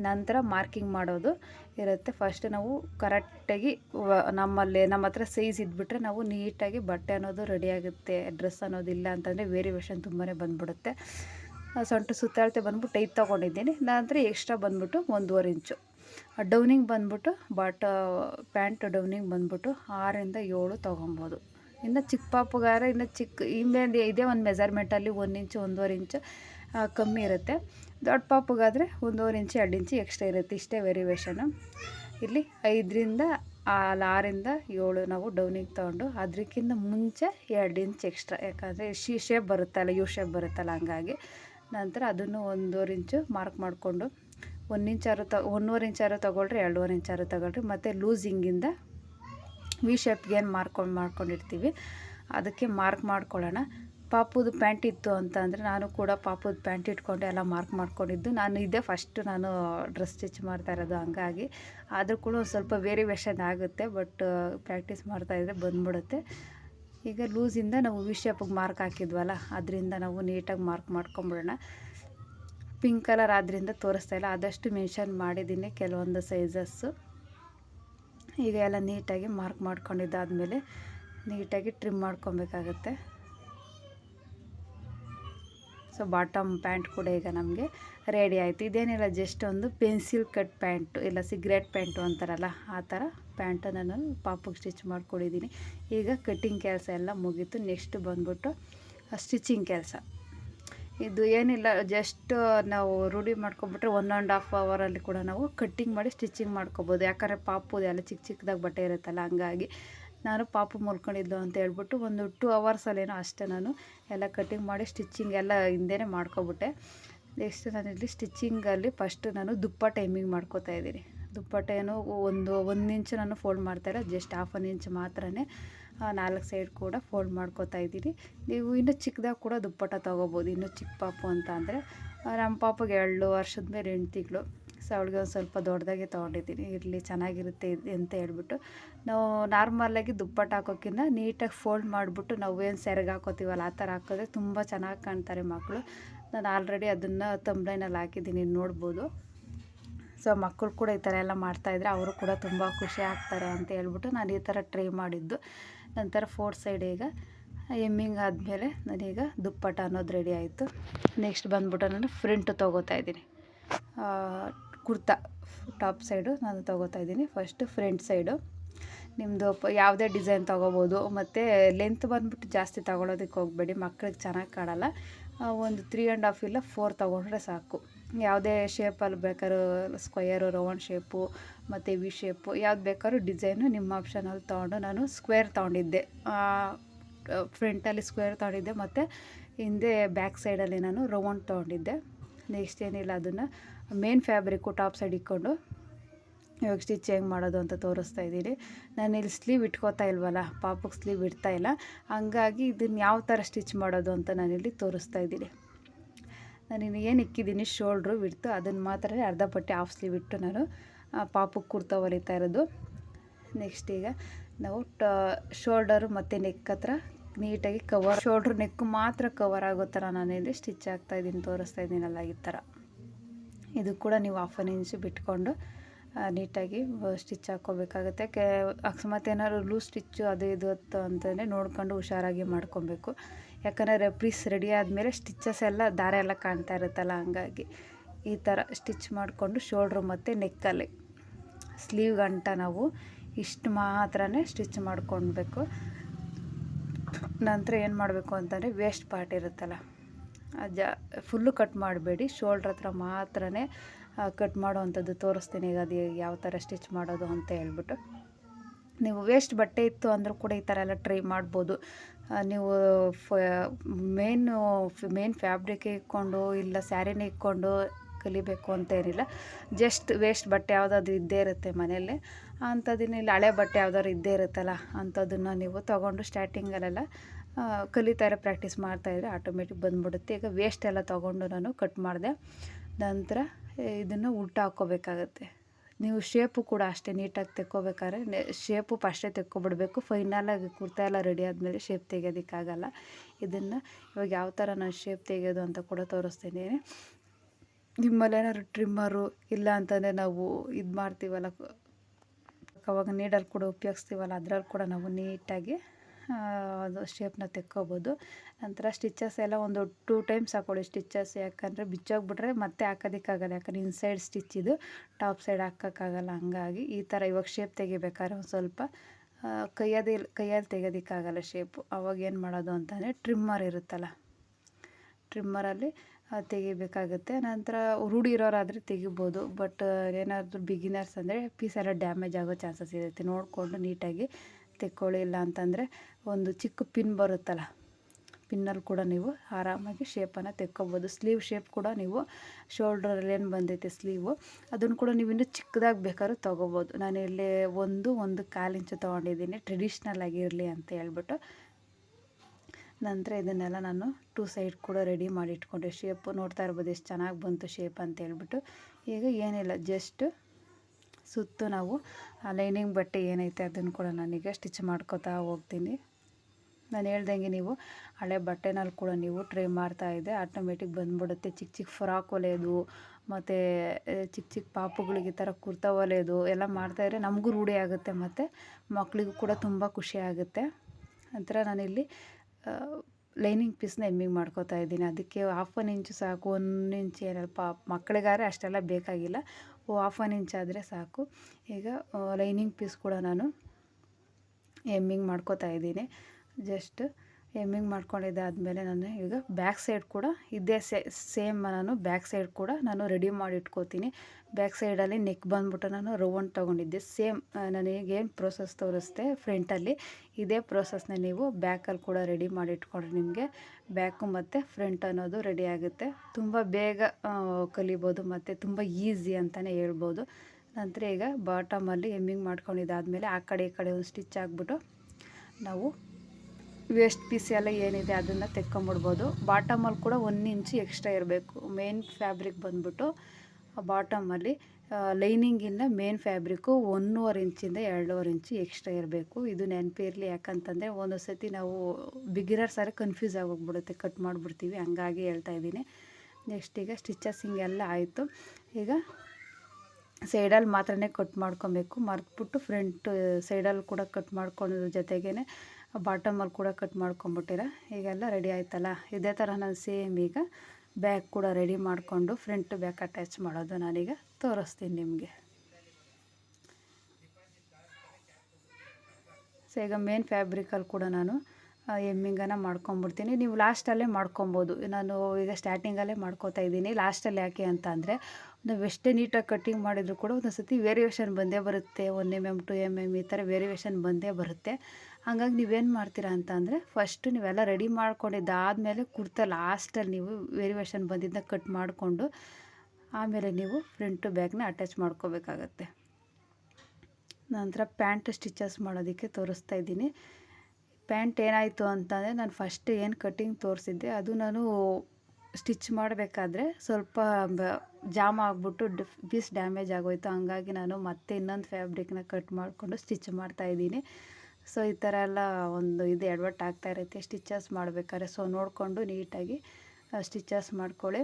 ನಂತರ ಮಾರ್ಕಿಂಗ್ ಮಾಡೋದು ಇರುತ್ತೆ. ಫಸ್ಟ್ ನಾವು ಕರೆಕ್ಟಾಗಿ ನಮ್ಮಲ್ಲಿ ನಮ್ಮ ಹತ್ರ ಸೈಜ್ ಇದ್ಬಿಟ್ರೆ ನಾವು ನೀಟಾಗಿ ಬಟ್ಟೆ ಅನ್ನೋದು ರೆಡಿ ಆಗುತ್ತೆ. ಡ್ರೆಸ್ ಅನ್ನೋದಿಲ್ಲ ಅಂತಂದರೆ ವೇರಿಯೇಷನ್ ತುಂಬಾ ಬಂದ್ಬಿಡುತ್ತೆ. ಸೊಂಟು ಸುತ್ತಾಳತೆ ಬಂದ್ಬಿಟ್ಟು ಟೈಪ್ ತೊಗೊಂಡಿದ್ದೀನಿ. ನಂತರ ಎಕ್ಸ್ಟ್ರಾ ಬಂದ್ಬಿಟ್ಟು ಒಂದೂವರೆ ಇಂಚು. ಡೌನಿಂಗ್ ಬಂದ್ಬಿಟ್ಟು ಬಾಟ, ಪ್ಯಾಂಟ್ ಡೌನಿಂಗ್ ಬಂದ್ಬಿಟ್ಟು ಆರರಿಂದ ಏಳು ತೊಗೊಬೋದು. ಇನ್ನು ಚಿಕ್ಕ ಪಾಪುಗಾರ, ಇನ್ನು ಚಿಕ್ಕ ಹಿಂದೆ ಇದೇ ಒಂದು ಮೆಜರ್ಮೆಂಟಲ್ಲಿ ಒಂದು ಇಂಚು ಒಂದೂವರೆ ಇಂಚು ಕಮ್ಮಿ ಇರುತ್ತೆ. ದೊಡ್ಡ ಪಾಪುಗಾದರೆ ಒಂದೂವರೆ ಇಂಚು ಎರಡು ಇಂಚು ಎಕ್ಸ್ಟ್ರಾ ಇರುತ್ತೆ. ಇಷ್ಟೇ ವೇರಿಯೇಷನು ಇಲ್ಲಿ ಐದರಿಂದ ಅಲ್ಲಿ, ಆರಿಂದ ಏಳು ನಾವು ಡೌನಿಗೆ ತೊಗೊಂಡು ಅದಕ್ಕಿಂತ ಮುಂಚೆ ಎರಡು ಇಂಚ್ ಎಕ್ಸ್ಟ್ರಾ ಯಾಕಂದರೆ ಶಿ ಶೇಪ್ ಬರುತ್ತಲ್ಲ ಯು ಶೇಪ್ ಬರುತ್ತಲ್ಲ ಹಂಗಾಗಿ. ನಂತರ ಅದನ್ನು ಒಂದೂವರೆ ಇಂಚು ಮಾರ್ಕ್ ಮಾಡಿಕೊಂಡು ಒಂದು ಇಂಚಾರು ತ, ಒಂದೂವರೆ ಇಂಚಾರು ತೊಗೊಳ್ರಿ, ಎರಡೂವರೆ ಇಂಚಾರು ತೊಗೊಳ್ರಿ. ಮತ್ತು ಲೂಸಿಂಗಿಂದ ವಿ ಶೇಪ್ಗೆ ಏನು ಮಾರ್ಕೊಂಡು ಮಾಡ್ಕೊಂಡಿರ್ತೀವಿ, ಅದಕ್ಕೆ ಮಾರ್ಕ್ ಮಾಡ್ಕೊಳ್ಳೋಣ. ಪಾಪುದ ಪ್ಯಾಂಟ್ ಇತ್ತು ಅಂತ ಅಂದರೆ ನಾನು ಕೂಡ ಪಾಪುದ ಪ್ಯಾಂಟ್ ಇಟ್ಕೊಂಡು, ಎಲ್ಲ ಮಾರ್ಕ್ ಮಾಡ್ಕೊಂಡಿದ್ದು. ನಾನು ಇದೇ ಫಸ್ಟು ನಾನು ಡ್ರೆಸ್ ಸ್ಟಿಚ್ ಮಾಡ್ತಾ ಇರೋದು ಹಂಗಾಗಿ. ಆದರೂ ಕೂಡ ಒಂದು ಸ್ವಲ್ಪ ವೇರಿಯೇಷನ್ ಆಗುತ್ತೆ ಬಟ್ ಪ್ರಾಕ್ಟೀಸ್ ಮಾಡ್ತಾಯಿದ್ರೆ ಬಂದ್ಬಿಡುತ್ತೆ. ಈಗ ಲೂಸಿಂದ ನಾವು ವಿ ಶೇಪಿಗೆ ಮಾರ್ಕ್ ಹಾಕಿದ್ವಲ್ಲ, ಅದರಿಂದ ನಾವು ನೀಟಾಗಿ ಮಾರ್ಕ್ ಮಾಡ್ಕೊಂಬಿಡೋಣ ಪಿಂಕ್ ಕಲರ್ ಆದ್ದರಿಂದ ತೋರಿಸ್ತಾ ಇಲ್ಲ, ಆದಷ್ಟು ಮೆನ್ಷನ್ ಮಾಡಿದ್ದೀನಿ ಕೆಲವೊಂದು ಸೈಜಸ್ಸು ಈಗ ಎಲ್ಲ ನೀಟಾಗಿ ಮಾರ್ಕ್ ಮಾಡ್ಕೊಂಡಿದ್ದಾದಮೇಲೆ ನೀಟಾಗಿ ಟ್ರಿಮ್ ಮಾಡ್ಕೊಬೇಕಾಗತ್ತೆ. ಸೊ ಬಾಟಮ್ ಪ್ಯಾಂಟ್ ಕೂಡ ಈಗ ನಮಗೆ ರೆಡಿ ಆಯಿತು. ಇದೇನಿಲ್ಲ ಜಸ್ಟ್ ಒಂದು ಪೆನ್ಸಿಲ್ ಕಟ್ ಪ್ಯಾಂಟು ಇಲ್ಲ ಸಿಗ್ರೆಟ್ ಪ್ಯಾಂಟು ಅಂತಾರಲ್ಲ, ಆ ಥರ ಪ್ಯಾಂಟನ್ನು ನಾನು ಪಾಪಗೆ ಸ್ಟಿಚ್ ಮಾಡ್ಕೊಂಡಿದ್ದೀನಿ. ಈಗ ಕಟ್ಟಿಂಗ್ ಕೆಲಸ ಎಲ್ಲ ಮುಗೀತು. ನೆಕ್ಸ್ಟ್ ಬಂದ್ಬಿಟ್ಟು ಸ್ಟಿಚಿಂಗ್ ಕೆಲಸ. ಇದು ಏನಿಲ್ಲ ಜಸ್ಟ್ ನಾವು ರೂಢಿ ಮಾಡ್ಕೊಬಿಟ್ರೆ ಒನ್ ಆ್ಯಂಡ್ ಹಾಫ್ ಅವರಲ್ಲಿ ಕೂಡ ನಾವು ಕಟ್ಟಿಂಗ್ ಮಾಡಿ ಸ್ಟಿಚಿಂಗ್ ಮಾಡ್ಕೊಬೋದು. ಯಾಕಂದರೆ ಪಾಪು ಎಲ್ಲ ಚಿಕ್ಕ ಚಿಕ್ಕದಾಗಿ ಬಟ್ಟೆ ಇರುತ್ತಲ್ಲ, ಹಂಗಾಗಿ ನಾನು ಪಾಪು ಮುಲ್ಕೊಂಡಿದ್ದು ಅಂತ ಹೇಳ್ಬಿಟ್ಟು ಒಂದು ಟೂ ಅವರ್ಸಲ್ಲೇನೋ ಅಷ್ಟೇ ನಾನು ಎಲ್ಲ ಕಟ್ಟಿಂಗ್ ಮಾಡಿ ಸ್ಟಿಚಿಂಗ್ ಎಲ್ಲ ಹಿಂದೆ ಮಾಡ್ಕೊಬಿಟ್ಟೆ. ನೆಕ್ಸ್ಟ್ ನಾನಿಲ್ಲಿ ಸ್ಟಿಚ್ಚಿಂಗಲ್ಲಿ ಫಸ್ಟ್ ನಾನು ದುಪ್ಪ ಟೈಮಿಂಗ್ ಮಾಡ್ಕೋತಾ ಇದ್ದೀನಿ. ದುಪ್ಪಟ್ಟೆನೂ ಒಂದು ಒಂದು ಇಂಚು ನಾನು ಫೋಲ್ಡ್ ಮಾಡ್ತಾಯಿಲ್ಲ ಜಸ್ಟ್ ಹಾಫ್ ಒನ್ ಇಂಚ್ ಮಾತ್ರನೇ ನಾಲ್ಕು ಸೈಡ್ ಕೂಡ ಫೋಲ್ಡ್ ಮಾಡ್ಕೋತಾ ಇದ್ದೀನಿ. ನೀವು ಇನ್ನೂ ಚಿಕ್ಕದಾಗ ಕೂಡ ದುಪ್ಪಟ್ಟ ತೊಗೋಬೋದು. ಇನ್ನೂ ಚಿಕ್ಕ ಪಾಪು ಅಂತ ಅಂದರೆ ನಮ್ಮ ಪಾಪಗೆ ಎರಡು ವರ್ಷದ ಮೇಲೆ ಎಂಟು ತಿಂಗಳು ಸೊ, ಅವಳಿಗೆ ಒಂದು ಸ್ವಲ್ಪ ದೊಡ್ಡದಾಗೆ ತೊಗೊಂಡಿದ್ದೀನಿ. ಇರಲಿ, ಚೆನ್ನಾಗಿರುತ್ತೆ ಅಂತ ಹೇಳ್ಬಿಟ್ಟು. ನಾವು ನಾರ್ಮಲಾಗಿ ದುಪ್ಪಟ್ಟು ಹಾಕೋಕ್ಕಿಂತ ನೀಟಾಗಿ ಫೋಲ್ಡ್ ಮಾಡಿಬಿಟ್ಟು ನಾವು ಏನು ಸೆರಗು ಹಾಕೋತೀವಲ್ಲ, ಆ ಥರ ಹಾಕಿದ್ರೆ ತುಂಬ ಚೆನ್ನಾಗಿ ಕಾಣ್ತಾರೆ ಮಕ್ಕಳು. ನಾನು ಆಲ್ರೆಡಿ ಅದನ್ನು ತಂಬ್ಲೈನಲ್ಲಿ ಹಾಕಿದ್ದೀನಿ ನೋಡ್ಬೋದು. ಸೊ, ಮಕ್ಕಳು ಕೂಡ ಈ ಥರ ಎಲ್ಲ ಮಾಡ್ತಾಯಿದ್ರೆ ಅವರು ಕೂಡ ತುಂಬ ಖುಷಿ ಆಗ್ತಾರೆ ಅಂತ ಹೇಳ್ಬಿಟ್ಟು ನಾನು ಈ ಥರ ಟ್ರೈ ಮಾಡಿದ್ದು. ನಂತರ ಫೋರ್ತ್ ಸೈಡ್ ಈಗ ಎಮ್ಮಿಂಗ್ ಆದಮೇಲೆ ನಾನೀಗ ದುಪ್ಪಟ ಅನ್ನೋದು ರೆಡಿ ಆಯಿತು. ನೆಕ್ಸ್ಟ್ ಬಂದ್ಬಿಟ್ಟು ನಾನು ಫ್ರಂಟ್ ತೊಗೋತಾ ಇದ್ದೀನಿ. ಕುರ್ತಾ ಟಾಪ್ ಸೈಡು ನಾನು ತೊಗೋತಾ ಇದ್ದೀನಿ. ಫಸ್ಟ್ ಫ್ರಂಟ್ ಸೈಡು ನಿಮ್ಮದು ಯಾವುದೇ ಡಿಸೈನ್ ತೊಗೋಬೋದು. ಮತ್ತು ಲೆಂತ್ ಬಂದುಬಿಟ್ಟು ಜಾಸ್ತಿ ತೊಗೊಳೋದಕ್ಕೆ ಹೋಗಬೇಡಿ. ಮಕ್ಳಿಗೆ ಚೆನ್ನಾಗಿ ಕಾಣಲ್ಲ. ಒಂದು ತ್ರೀ ಆ್ಯಂಡ್ ಹಾಫ್ ಇಲ್ಲ ಫೋರ್ ತೊಗೊಂಡ್ರೆ ಸಾಕು. ಯಾವುದೇ ಶೇಪಲ್ಲಿ ಬೇಕಾದ್ರೂ ಸ್ಕ್ವಯರು ರೌಂಡ್ ಶೇಪು ಮತ್ತು ವಿ ಶೇಪು ಯಾವ್ದು ಬೇಕಾದ್ರೂ ಡಿಸೈನು ನಿಮ್ಮ ಆಪ್ಷನಲ್ಲಿ ತೊಗೊಂಡು ನಾನು ಸ್ಕ್ವೇರ್ ತೊಗೊಂಡಿದ್ದೆ. ಫ್ರಂಟಲ್ಲಿ ಸ್ಕ್ವೇರ್ ತೊಗೊಂಡಿದ್ದೆ, ಮತ್ತು ಹಿಂದೆ ಬ್ಯಾಕ್ ಸೈಡಲ್ಲಿ ನಾನು ರೌಂಡ್ ತೊಗೊಂಡಿದ್ದೆ. ನೆಕ್ಸ್ಟ್ ಏನಿಲ್ಲ ಅದನ್ನು ಮೇನ್ ಫ್ಯಾಬ್ರಿಕ್ಕು ಟಾಪ್ ಸೈಡ್ ಇಟ್ಕೊಂಡು ಇವಾಗ ಸ್ಟಿಚ್ ಹೆಂಗೆ ಮಾಡೋದು ಅಂತ ತೋರಿಸ್ತಾ ಇದ್ದೀನಿ. ನಾನು ಇಲ್ಲಿ ಸ್ಲೀವ್ ಇಟ್ಕೋತಾ ಇಲ್ವಲ್ಲ ಪಾಪಕ್ಕೆ ಸ್ಲೀವ್ ಇಡ್ತಾ ಇಲ್ಲ. ಹಂಗಾಗಿ ಇದನ್ನು ಯಾವ ಥರ ಸ್ಟಿಚ್ ಮಾಡೋದು ಅಂತ ನಾನಿಲ್ಲಿ ತೋರಿಸ್ತಾ ಇದ್ದೀನಿ. ನಾನು ಏನು ಇಕ್ಕಿದ್ದೀನಿ ಶೋಲ್ಡ್ರು ಬಿಡ್ತು ಅದನ್ನು ಮಾತ್ರ ಅರ್ಧ ಪಟ್ಟಿ ಹಾಫ್ ಸ್ಲೀವ್ ಇಟ್ಟು ನಾನು ಪಾಪಕ್ಕೆ ಕುರ್ತಾ ಹೊಲಿತಾ ಇರೋದು. ನೆಕ್ಸ್ಟ್ ಈಗ ನಾವು ಟ ಶೋಲ್ಡರು ಮತ್ತು ನೆಕ್ ಹತ್ರ ನೀಟಾಗಿ ಕವರ್ ಶೋಲ್ಡ್ರ್ ನೆಕ್ ಮಾತ್ರ ಕವರ್ ಆಗೋ ಥರ ನಾನಿಲ್ಲಿ ಸ್ಟಿಚ್ ಆಗ್ತಾಯಿದ್ದೀನಿ ತೋರಿಸ್ತಾ ಇದ್ದೀನಲ್ಲ ಈ ಥರ. ಇದು ಕೂಡ ನೀವು ಹಾಫ್ ಆನ್ ಇಂಚು ಬಿಟ್ಕೊಂಡು ನೀಟಾಗಿ ಸ್ಟಿಚ್ ಹಾಕ್ಕೋಬೇಕಾಗುತ್ತೆ. ಕೆ, ಅಕಸ್ಮಾತ್ ಏನಾದ್ರು ಲೂಸ್ ಸ್ಟಿಚ್ಚು ಅದು ಇದು ಅಂತಂದರೆ ನೋಡ್ಕೊಂಡು ಹುಷಾರಾಗಿ ಮಾಡ್ಕೊಬೇಕು. ಯಾಕಂದರೆ ಪೀಸ್ ರೆಡಿ ಆದಮೇಲೆ ಸ್ಟಿಚಸ್ ಎಲ್ಲ ದಾರ ಎಲ್ಲ ಕಾಣ್ತಾ ಇರುತ್ತಲ್ಲ ಹಂಗಾಗಿ ಈ ಥರ ಸ್ಟಿಚ್ ಮಾಡಿಕೊಂಡು ಶೋಲ್ಡ್ರು ಮತ್ತು ನೆಕ್ಕಲ್ಲಿ ಸ್ಲೀವ್ ಗಂಟ ನಾವು ಇಷ್ಟು ಮಾತ್ರನೇ ಸ್ಟಿಚ್ ಮಾಡ್ಕೊಳ್ಬೇಕು. ನಂತರ ಏನು ಮಾಡಬೇಕು ಅಂತಂದರೆ ವೇಸ್ಟ್ ಪಾರ್ಟ್ ಇರುತ್ತಲ್ಲ ಜ ಫುಲ್ಲು ಕಟ್ ಮಾಡಬೇಡಿ. ಶೋಲ್ಡ್ರ್ ಹತ್ರ ಮಾತ್ರನೇ ಕಟ್ ಮಾಡುವಂಥದ್ದು ತೋರಿಸ್ತೀನಿ ಈಗ ಅದು ಯಾವ ಥರ ಸ್ಟಿಚ್ ಮಾಡೋದು ಅಂತ ಹೇಳ್ಬಿಟ್ಟು. ನೀವು ವೇಸ್ಟ್ ಬಟ್ಟೆ ಇತ್ತು ಅಂದರೂ ಕೂಡ ಈ ಥರ ಎಲ್ಲ ಟ್ರೈ ಮಾಡ್ಬೋದು. ನೀವು ಫ ಮೇನು ಮೇನ್ ಫ್ಯಾಬ್ರಿಕ್ ಇಟ್ಕೊಂಡು ಇಲ್ಲ ಸ್ಯಾರಿನ ಇಟ್ಕೊಂಡು ಕಲಿಬೇಕು ಅಂತ ಏನಿಲ್ಲ. ಜಸ್ಟ್ ವೇಸ್ಟ್ ಬಟ್ಟೆ ಯಾವುದಾದ್ರು ಇದ್ದೇ ಇರುತ್ತೆ ಮನೆಯಲ್ಲೇ. ಅಂಥದ್ದನ್ನ ಇಲ್ಲ, ಹಳೆ ಬಟ್ಟೆ ಯಾವ್ದಾದ್ರು ಇದ್ದೇ ಇರುತ್ತಲ್ಲ, ಅಂಥದ್ದನ್ನು ನೀವು ತೊಗೊಂಡು ಸ್ಟಾರ್ಟಿಂಗಲ್ಲೆಲ್ಲ ಕಲಿತಾರೆ ಪ್ರಾಕ್ಟೀಸ್ ಮಾಡ್ತಾಯಿದ್ರೆ ಆಟೋಮೆಟಿಕ್ ಬಂದುಬಿಡುತ್ತೆ. ಈಗ ವೇಸ್ಟ್ ಎಲ್ಲ ತೊಗೊಂಡು ನಾನು ಕಟ್ ಮಾಡಿದೆ. ನಂತರ ಇದನ್ನು ಉಲ್ಟಾ ಹಾಕ್ಕೋಬೇಕಾಗತ್ತೆ ನೀವು ಶೇಪು ಕೂಡ ಅಷ್ಟೇ ನೀಟಾಗಿ ತೆಕ್ಕೋಬೇಕಾದ್ರೆ ಶೇಪು ಫಸ್ಟೇ ತೆಕ್ಕೊಬಿಡ್ಬೇಕು. ಫೈನಲಾಗಿ ಕುರ್ತಾ ಎಲ್ಲ ರೆಡಿ ಆದಮೇಲೆ ಶೇಪ್ ತೆಗೆಯೋದಕ್ಕಾಗಲ್ಲ ಇದನ್ನು ಇವಾಗ ಯಾವ ಥರ ನಾನು ಶೇಪ್ ತೆಗೆಯೋದು ಅಂತ ಕೂಡ ತೋರಿಸ್ತೀನಿ ನಿಮ್ಮಲ್ಲಿ ಏನಾದ್ರು ಟ್ರಿಮ್ಮರು ಇಲ್ಲ ಅಂತಂದರೆ ನಾವು ಇದು ಮಾಡ್ತೀವಲ್ಲ ಅವಾಗ ನೀಡಲ್ಲಿ ಕೂಡ ಉಪಯೋಗಿಸ್ತೀವಲ್ಲ, ಅದ್ರಲ್ಲಿ ಕೂಡ ನಾವು ನೀಟಾಗಿ ಅದು ಶೇಪ್ನ ತೆಕ್ಕೋಬೋದು. ನಂತರ ಸ್ಟಿಚಸ್ ಎಲ್ಲ ಒಂದು ಟೂ ಟೈಮ್ಸ್ ಹಾಕೊಳ್ಳಿ ಸ್ಟಿಚಸ್ ಯಾಕಂದರೆ ಬಿಚ್ಚೋಗ್ಬಿಟ್ರೆ ಮತ್ತೆ ಹಾಕೋದಕ್ಕಾಗಲ್ಲ. ಯಾಕಂದರೆ ಇನ್ಸೈಡ್ ಸ್ಟಿಚ್ ಇದು ಟಾಪ್ ಸೈಡ್ ಹಾಕೋಕ್ಕಾಗಲ್ಲ. ಹಂಗಾಗಿ ಈ ಥರ ಇವಾಗ ಶೇಪ್ ತೆಗಿಬೇಕಾದ್ರೆ ಒಂದು ಸ್ವಲ್ಪ ಕೈಯದೇ ಕೈಯಲ್ಲಿ ತೆಗೆಯೋದಕ್ಕಾಗಲ್ಲ ಶೇಪು ಅವಾಗ ಏನು ಮಾಡೋದು ಅಂತಂದರೆ ಟ್ರಿಮ್ಮರ್ ಇರುತ್ತಲ್ಲ ಟ್ರಿಮ್ಮರಲ್ಲಿ ತೆಗಿಬೇಕಾಗುತ್ತೆ. ನಂತರ ರೂಢಿ ಇರೋರಾದರೆ ತೆಗಿಬೋದು. ಬಟ್ ಏನಾದರೂ ಬಿಗಿನರ್ಸ್ ಅಂದರೆ ಪೀಸೆಲ್ಲ ಡ್ಯಾಮೇಜ್ ಆಗೋ ಚಾನ್ಸಸ್ ಇರುತ್ತೆ. ನೋಡಿಕೊಂಡು ನೀಟಾಗಿ ತೆಕ್ಕೊಳ್ಳಿ ಇಲ್ಲ ಅಂತಂದರೆ ಒಂದು ಚಿಕ್ಕ ಪಿನ್ ಬರುತ್ತಲ್ಲ, ಪಿನ್ನಲ್ಲಿ ಕೂಡ ನೀವು ಆರಾಮಾಗಿ ಶೇಪನ್ನು ತೆಕ್ಕೊಬೋದು. ಸ್ಲೀವ್ ಶೇಪ್ ಕೂಡ ನೀವು ಶೋಲ್ಡ್ರಲ್ಲಿ ಏನು ಬಂದೈತೆ ಸ್ಲೀವು, ಅದನ್ನು ಕೂಡ ನೀವು ಇನ್ನೂ ಚಿಕ್ಕದಾಗಿ ಬೇಕಾದ್ರೂ ತೊಗೋಬೋದು. ನಾನು ಇಲ್ಲಿ ಒಂದು ಒಂದು ಕಾಲು ಇಂಚು ತೊಗೊಂಡಿದ್ದೀನಿ ಟ್ರೆಡಿಷ್ನಲ್ ಆಗಿರಲಿ ಅಂತ ಹೇಳ್ಬಿಟ್ಟು. ನಂತರ ಇದನ್ನೆಲ್ಲ ನಾನು ಟೂ ಸೈಡ್ ಕೂಡ ರೆಡಿ ಮಾಡಿ ಇಟ್ಕೊಂಡೆ. ಶೇಪು ನೋಡ್ತಾ ಇರ್ಬೋದು, ಎಷ್ಟು ಚೆನ್ನಾಗಿ ಬಂತು ಶೇಪ್ ಅಂತ ಹೇಳ್ಬಿಟ್ಟು. ಈಗ ಏನಿಲ್ಲ ಜಸ್ಟ್ ಸುತ್ತು ನಾವು. ಆ ಲೈನಿಂಗ್ ಬಟ್ಟೆ ಏನೈತೆ ಅದನ್ನು ಕೂಡ ನಾನೀಗ ಸ್ಟಿಚ್ ಮಾಡ್ಕೋತಾ ಹೋಗ್ತೀನಿ. ನಾನು ಹೇಳ್ದಂಗೆ ನೀವು ಹಳೆ ಬಟ್ಟೆನಲ್ಲಿ ಕೂಡ ನೀವು ಟ್ರೈ ಮಾಡ್ತಾ ಮಾಡ್ತಾಯಿದ್ದೆ ಆಟೋಮೆಟಿಕ್ ಬಂದ್ಬಿಡುತ್ತೆ. ಚಿಕ್ಕ ಚಿಕ್ಕ ಫ್ರಾಕ್ ಹೊಲೆಯೋದು ಮತ್ತು ಚಿಕ್ಕ ಚಿಕ್ಕ ಪಾಪುಗಳಿಗೆ ಥರ ಕುರ್ತಾ ಹೊಲೆಯೋದು ಎಲ್ಲ ಮಾಡ್ತಾಯಿದ್ರೆ ನಮಗೂ ರೂಢಿ ಆಗುತ್ತೆ, ಮತ್ತು ಮಕ್ಕಳಿಗೂ ಕೂಡ ತುಂಬ ಖುಷಿ ಆಗುತ್ತೆ. ನಂತರ ನಾನಿಲ್ಲಿ ಲೈನಿಂಗ್ ಪೀಸ್ನ ಎಮ್ಮಿಂಗ್ ಮಾಡ್ಕೋತಾ ಇದ್ದೀನಿ. ಅದಕ್ಕೆ ಹಾಫ್ ಒನ್ ಇಂಚು ಸಾಕು ಒಂದು ಇಂಚು ಪಾಪ ಮಕ್ಕಳಿಗಾದ್ರೆ ಅಷ್ಟೆಲ್ಲ ಬೇಕಾಗಿಲ್ಲ. ಹಾಫ್ ಒನ್ ಇಂಚ್ ಆದರೆ ಸಾಕು. ಈಗ ಲೈನಿಂಗ್ ಪೀಸ್ ಕೂಡ ನಾನು ಎಮ್ಮಿಂಗ್ ಮಾಡ್ಕೋತಾ ಇದ್ದೀನಿ. ಜಸ್ಟ್ ಎಮ್ಮಿಂಗ್ ಮಾಡ್ಕೊಂಡಿದ್ದಾದಮೇಲೆ ನಾನು ಈಗ ಬ್ಯಾಕ್ ಸೈಡ್ ಕೂಡ ಇದೇ ಸೇಮ್ ನಾನು ಬ್ಯಾಕ್ ಸೈಡ್ ಕೂಡ ನಾನು ರೆಡಿ ಮಾಡಿ ಇಟ್ಕೋತೀನಿ. ಬ್ಯಾಕ್ ಸೈಡಲ್ಲಿ ನೆಕ್ ಬಂದ್ಬಿಟ್ಟು ನಾನು ರೌಂಡ್ ತೊಗೊಂಡಿದ್ದೆ. ಸೇಮ್ ನನಗೇನು ಪ್ರೋಸೆಸ್ ತೋರಿಸ್ದೆ ಫ್ರಂಟಲ್ಲಿ ಇದೇ ಪ್ರೋಸೆಸ್ನ ನೀವು ಬ್ಯಾಕಲ್ಲಿ ಕೂಡ ರೆಡಿ ಮಾಡಿ ಇಟ್ಕೊಂಡ್ರೆ ನಿಮಗೆ. ಬ್ಯಾಕು ಮತ್ತು ಫ್ರಂಟ್ ಅನ್ನೋದು ರೆಡಿ ಆಗುತ್ತೆ. ತುಂಬ ಬೇಗ ಕಲಿಬೋದು ಮತ್ತು ತುಂಬ ಈಸಿ ಅಂತಲೇ ಹೇಳ್ಬೋದು. ನಂತರ ಈಗ ಬಾಟಮಲ್ಲಿ ಎಮ್ಮಿಂಗ್ ಮಾಡ್ಕೊಂಡಿದ್ದಾದಮೇಲೆ ಆ ಕಡೆ ಈ ಕಡೆ ಒಂದು ಸ್ಟಿಚ್ ಹಾಕ್ಬಿಟ್ಟು ನಾವು ವೇಸ್ಟ್ ಪೀಸ್ ಎಲ್ಲ ಏನಿದೆ ಅದನ್ನು ತೆಕ್ಕೊಂಬಿಡ್ಬೋದು. ಬಾಟಮಲ್ಲಿ ಕೂಡ ಒನ್ ಇಂಚು ಎಕ್ಸ್ಟ್ರಾ ಇರಬೇಕು. ಮೇನ್ ಫ್ಯಾಬ್ರಿಕ್ ಬಂದ್ಬಿಟ್ಟು ಬಾಟಮಲ್ಲಿ ಲೈನಿಂಗಿಂದ ಮೇನ್ ಫ್ಯಾಬ್ರಿಕ್ಕು ಒಂದೂವರೆ ಇಂಚಿಂದ ಎರಡೂವರೆ ಇಂಚು ಎಕ್ಸ್ಟ್ರಾ ಇರಬೇಕು. ಇದು ನೆನಪಿರಲಿ. ಯಾಕಂತಂದರೆ ಒಂದೊಂದು ಸತಿ ನಾವು ಬಿಗಿರರ್ ಸಾರಿ ಕನ್ಫ್ಯೂಸ್ ಆಗೋಗ್ಬಿಡುತ್ತೆ. ಕಟ್ ಮಾಡಿಬಿಡ್ತೀವಿ. ಹಂಗಾಗಿ ಹೇಳ್ತಾ ಇದ್ದೀನಿ. ನೆಕ್ಸ್ಟ್ ಈಗ ಸ್ಟಿಚಸ್ಸಿಂಗ್ ಹಿಂಗೆಲ್ಲ ಆಯಿತು. ಈಗ ಸೈಡಲ್ಲಿ ಮಾತ್ರನೇ ಕಟ್ ಮಾಡ್ಕೊಬೇಕು. ಮರೆತ್ಬಿಟ್ಟು ಫ್ರಂಟ್ ಸೈಡಲ್ಲಿ ಕೂಡ ಕಟ್ ಮಾಡ್ಕೊಳ್ಳೋದ್ರ ಜೊತೆಗೇ ಬಾಟಮಲ್ಲಿ ಕೂಡ ಕಟ್ ಮಾಡ್ಕೊಂಬಿಟ್ಟಿರ ಈಗೆಲ್ಲ ರೆಡಿ ಆಯ್ತಲ್ಲ? ಇದೇ ಥರ ನಾನು ಸೇಮ್ ಈಗ ಬ್ಯಾಗ್ ಕೂಡ ರೆಡಿ ಮಾಡಿಕೊಂಡು ಫ್ರಂಟ್ ಬ್ಯಾಕ್ ಅಟ್ಯಾಚ್ ಮಾಡೋದು ನಾನೀಗ ತೋರಿಸ್ತೀನಿ ನಿಮಗೆ. ಸೊ ಈಗ ಮೇನ್ ಫ್ಯಾಬ್ರಿಕಲ್ಲಿ ಕೂಡ ನಾನು ಎಮ್ಮಿಂಗನ್ನು ಮಾಡ್ಕೊಂಬಿಡ್ತೀನಿ ನೀವು ಲಾಸ್ಟಲ್ಲೇ ಮಾಡ್ಕೊಬೋದು. ನಾನು ಈಗ ಸ್ಟಾರ್ಟಿಂಗಲ್ಲೇ ಮಾಡ್ಕೋತಾ ಇದ್ದೀನಿ. ಲಾಸ್ಟಲ್ಲಿ ಯಾಕೆ ಅಂತ ಅಂದರೆ, ನಾವು ಎಷ್ಟೇ ನೀಟಾಗಿ ಕಟ್ಟಿಂಗ್ ಮಾಡಿದರೂ ಕೂಡ ಒಂದೊಂದು ಸತಿ ವೇರಿಯೇಷನ್ ಬಂದೇ ಬರುತ್ತೆ. One M M to M M ಈ ಥರ ವೇರಿಯೇಷನ್ ಬಂದೇ ಬರುತ್ತೆ. ಹಂಗಾಗಿ ನೀವೇನು ಮಾಡ್ತೀರಾ ಅಂತ ಅಂದರೆ ಫಸ್ಟು ನೀವೆಲ್ಲ ರೆಡಿ ಮಾಡ್ಕೊಂಡಿದ್ದಾದಮೇಲೆ ಕುರ್ತಾ ಲಾಸ್ಟಲ್ಲಿ ನೀವು ವೇರಿಯೇಷನ್ ಬಂದಿದ್ದ ಕಟ್ ಮಾಡಿಕೊಂಡು, ಆಮೇಲೆ ನೀವು ಫ್ರಂಟು ಬ್ಯಾಗ್ನ ಅಟ್ಯಾಚ್ ಮಾಡ್ಕೋಬೇಕಾಗತ್ತೆ. ನಂತರ ಪ್ಯಾಂಟ್ ಸ್ಟಿಚಸ್ ಮಾಡೋದಕ್ಕೆ ತೋರಿಸ್ತಾ ಇದ್ದೀನಿ. ಪ್ಯಾಂಟ್ ಏನಾಯಿತು ಅಂತಂದರೆ ನಾನು ಫಸ್ಟ್ ಏನು ಕಟ್ಟಿಂಗ್ ತೋರಿಸಿದ್ದೆ, ಅದು ನಾನು ಸ್ಟಿಚ್ ಮಾಡಬೇಕಾದ್ರೆ ಸ್ವಲ್ಪ ಜಾಮ್ ಆಗಿಬಿಟ್ಟು ಪೀಸ್ ಡ್ಯಾಮೇಜ್ ಆಗೋಯ್ತು. ಹಂಗಾಗಿ ನಾನು ಮತ್ತೆ ಇನ್ನೊಂದು ಫ್ಯಾಬ್ರಿಕ್ನ ಕಟ್ ಮಾಡಿಕೊಂಡು ಸ್ಟಿಚ್ ಮಾಡ್ತಾಯಿದ್ದೀನಿ ಸೊ, ಈ ಥರ ಎಲ್ಲ ಒಂದು ಇದು ಎಡವಟ್ಟು ಆಗ್ತಾ ಇರುತ್ತೆ. ಸ್ಟಿಚಸ್ ಮಾಡಬೇಕಾದ್ರೆ. ಸೊ ನೋಡಿಕೊಂಡು ನೀಟಾಗಿ ಸ್ಟಿಚಸ್ ಮಾಡ್ಕೊಳ್ಳಿ.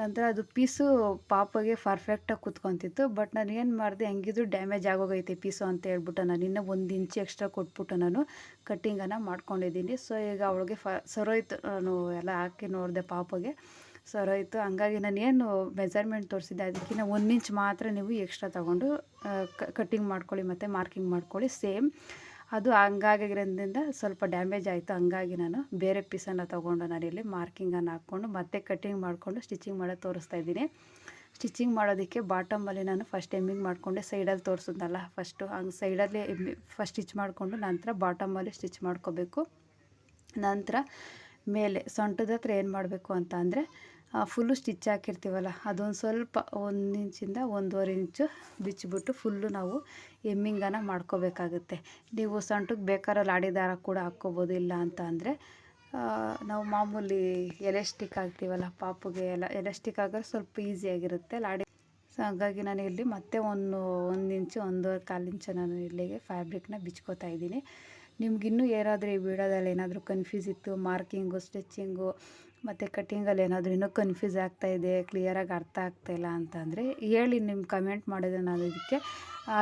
ನಂತರ ಅದು ಪೀಸು ಪಾಪಗೆ ಪರ್ಫೆಕ್ಟಾಗಿ ಕುತ್ಕೊತಿತ್ತು. ಬಟ್ ನಾನು ಏನು ಮಾಡಿದೆ, ಹೆಂಗಿದ್ರು ಡ್ಯಾಮೇಜ್ ಆಗೋಗೈತೆ ಪೀಸು ಅಂತ ಹೇಳ್ಬಿಟ್ಟು ನಾನು ಇನ್ನೂ ಒಂದು ಇಂಚು ಎಕ್ಸ್ಟ್ರಾ ಕೊಟ್ಬಿಟ್ಟು ನಾನು ಕಟ್ಟಿಂಗನ್ನು ಮಾಡ್ಕೊಂಡಿದ್ದೀನಿ. ಸೊ ಈಗ ಅವಳಿಗೆ ಫ ಸರೋಯ್ತು. ನಾನು ಎಲ್ಲ ಹಾಕಿ ನೋಡಿದೆ ಪಾಪಗೆ. ಸರೋಯ್ತು. ಹಂಗಾಗಿ ನಾನು ಏನು ಮೆಜರ್ಮೆಂಟ್ ತೋರಿಸಿದ್ದೆ ಅದಕ್ಕಿಂತ ಒಂದು ಇಂಚ್ ಮಾತ್ರ ನೀವು ಎಕ್ಸ್ಟ್ರಾ ತೊಗೊಂಡು ಕಟ್ಟಿಂಗ್ ಮಾಡ್ಕೊಳ್ಳಿ ಮತ್ತು ಮಾರ್ಕಿಂಗ್ ಮಾಡ್ಕೊಳ್ಳಿ. ಸೇಮ್ ಅದು ಹಂಗಾಗಿರೋದ್ರಿಂದ ಸ್ವಲ್ಪ ಡ್ಯಾಮೇಜ್ ಆಯಿತು. ಹಂಗಾಗಿ ನಾನು ಬೇರೆ ಪೀಸನ್ನು ತೊಗೊಂಡು ನಾನಿಲ್ಲಿ ಮಾರ್ಕಿಂಗನ್ನು ಹಾಕ್ಕೊಂಡು ಮತ್ತೆ ಕಟ್ಟಿಂಗ್ ಮಾಡಿಕೊಂಡು ಸ್ಟಿಚಿಂಗ್ ಮಾಡೋದು ತೋರಿಸ್ತಾ ಇದ್ದೀನಿ. ಸ್ಟಿಚಿಂಗ್ ಮಾಡೋದಕ್ಕೆ ಬಾಟಮಲ್ಲಿ ನಾನು ಫಸ್ಟ್ ಎಮ್ಮಿಂಗ್ ಮಾಡಿಕೊಂಡೆ. ಸೈಡಲ್ಲಿ ತೋರಿಸಿದ್ನಲ್ಲ ಫಸ್ಟು ಹಂಗೆ ಸೈಡಲ್ಲಿ ಎಮ್ಮಿ ಫಸ್ಟ್ ಸ್ಟಿಚ್ ಮಾಡಿಕೊಂಡು ನಂತರ ಬಾಟಮಲ್ಲಿ ಸ್ಟಿಚ್ ಮಾಡ್ಕೋಬೇಕು. ನಂತರ ಮೇಲೆ ಸೊಂಟದ ಹತ್ರ ಏನು ಮಾಡಬೇಕು ಅಂತ ಅಂದರೆ ಫುಲ್ಲು ಸ್ಟಿಚ್ ಹಾಕಿರ್ತೀವಲ್ಲ, ಅದೊಂದು ಸ್ವಲ್ಪ ಒಂದು ಇಂಚಿಂದ ಒಂದೂವರೆ ಇಂಚು ಬಿಚ್ಚಿಬಿಟ್ಟು ಫುಲ್ಲು ನಾವು ಎಮ್ಮಿಂಗನ್ನು ಮಾಡ್ಕೋಬೇಕಾಗುತ್ತೆ. ನೀವು ಸಂಟಕ್ಕೆ ಬೇಕಾದ್ರೆ ಲಾಡಿ ದಾರ ಕೂಡ ಹಾಕ್ಕೋಬೋದು, ಇಲ್ಲ ಅಂತ ಅಂದರೆ ನಾವು ಮಾಮೂಲಿ ಎಲೆಸ್ಟಿಕ್ ಹಾಕ್ತೀವಲ್ಲ, ಪಾಪುಗೆ ಎಲ್ಲ ಎಲೆಸ್ಟಿಕ್ ಹಾಕಿದ್ರೆ ಸ್ವಲ್ಪ ಈಸಿಯಾಗಿರುತ್ತೆ ಲಾಡಿ. ಸೊ ಹಾಗಾಗಿ ನಾನು ಇಲ್ಲಿ ಮತ್ತೆ ಒಂದು ಒಂದು ಇಂಚು, ಒಂದೂವರೆ ಕಾಲು ಇಂಚು ನಾನು ಇಲ್ಲಿಗೆ ಫ್ಯಾಬ್ರಿಕ್ನ ಬಿಚ್ಕೋತಾ ಇದ್ದೀನಿ. ನಿಮ್ಗಿನ್ನೂ ಏನಾದರೂ ಈ ವಿಡಿಯೋದಲ್ಲಿ ಏನಾದರೂ ಕನ್ಫ್ಯೂಸ್ ಇತ್ತು ಮಾರ್ಕಿಂಗು ಸ್ಟಿಚ್ಚಿಂಗು ಮತ್ತು ಕಟ್ಟಿಂಗಲ್ಲಿ ಏನಾದರೂ ಇನ್ನೂ ಕನ್ಫ್ಯೂಸ್ ಆಗ್ತಾಯಿದೆ ಕ್ಲಿಯರಾಗಿ ಅರ್ಥ ಆಗ್ತಾಯಿಲ್ಲ ಅಂತಂದರೆ ಹೇಳಿ ನಿಮ್ಮ ಕಮೆಂಟ್ ಮಾಡಿದ್ರೆ ನಾನು ಇದಕ್ಕೆ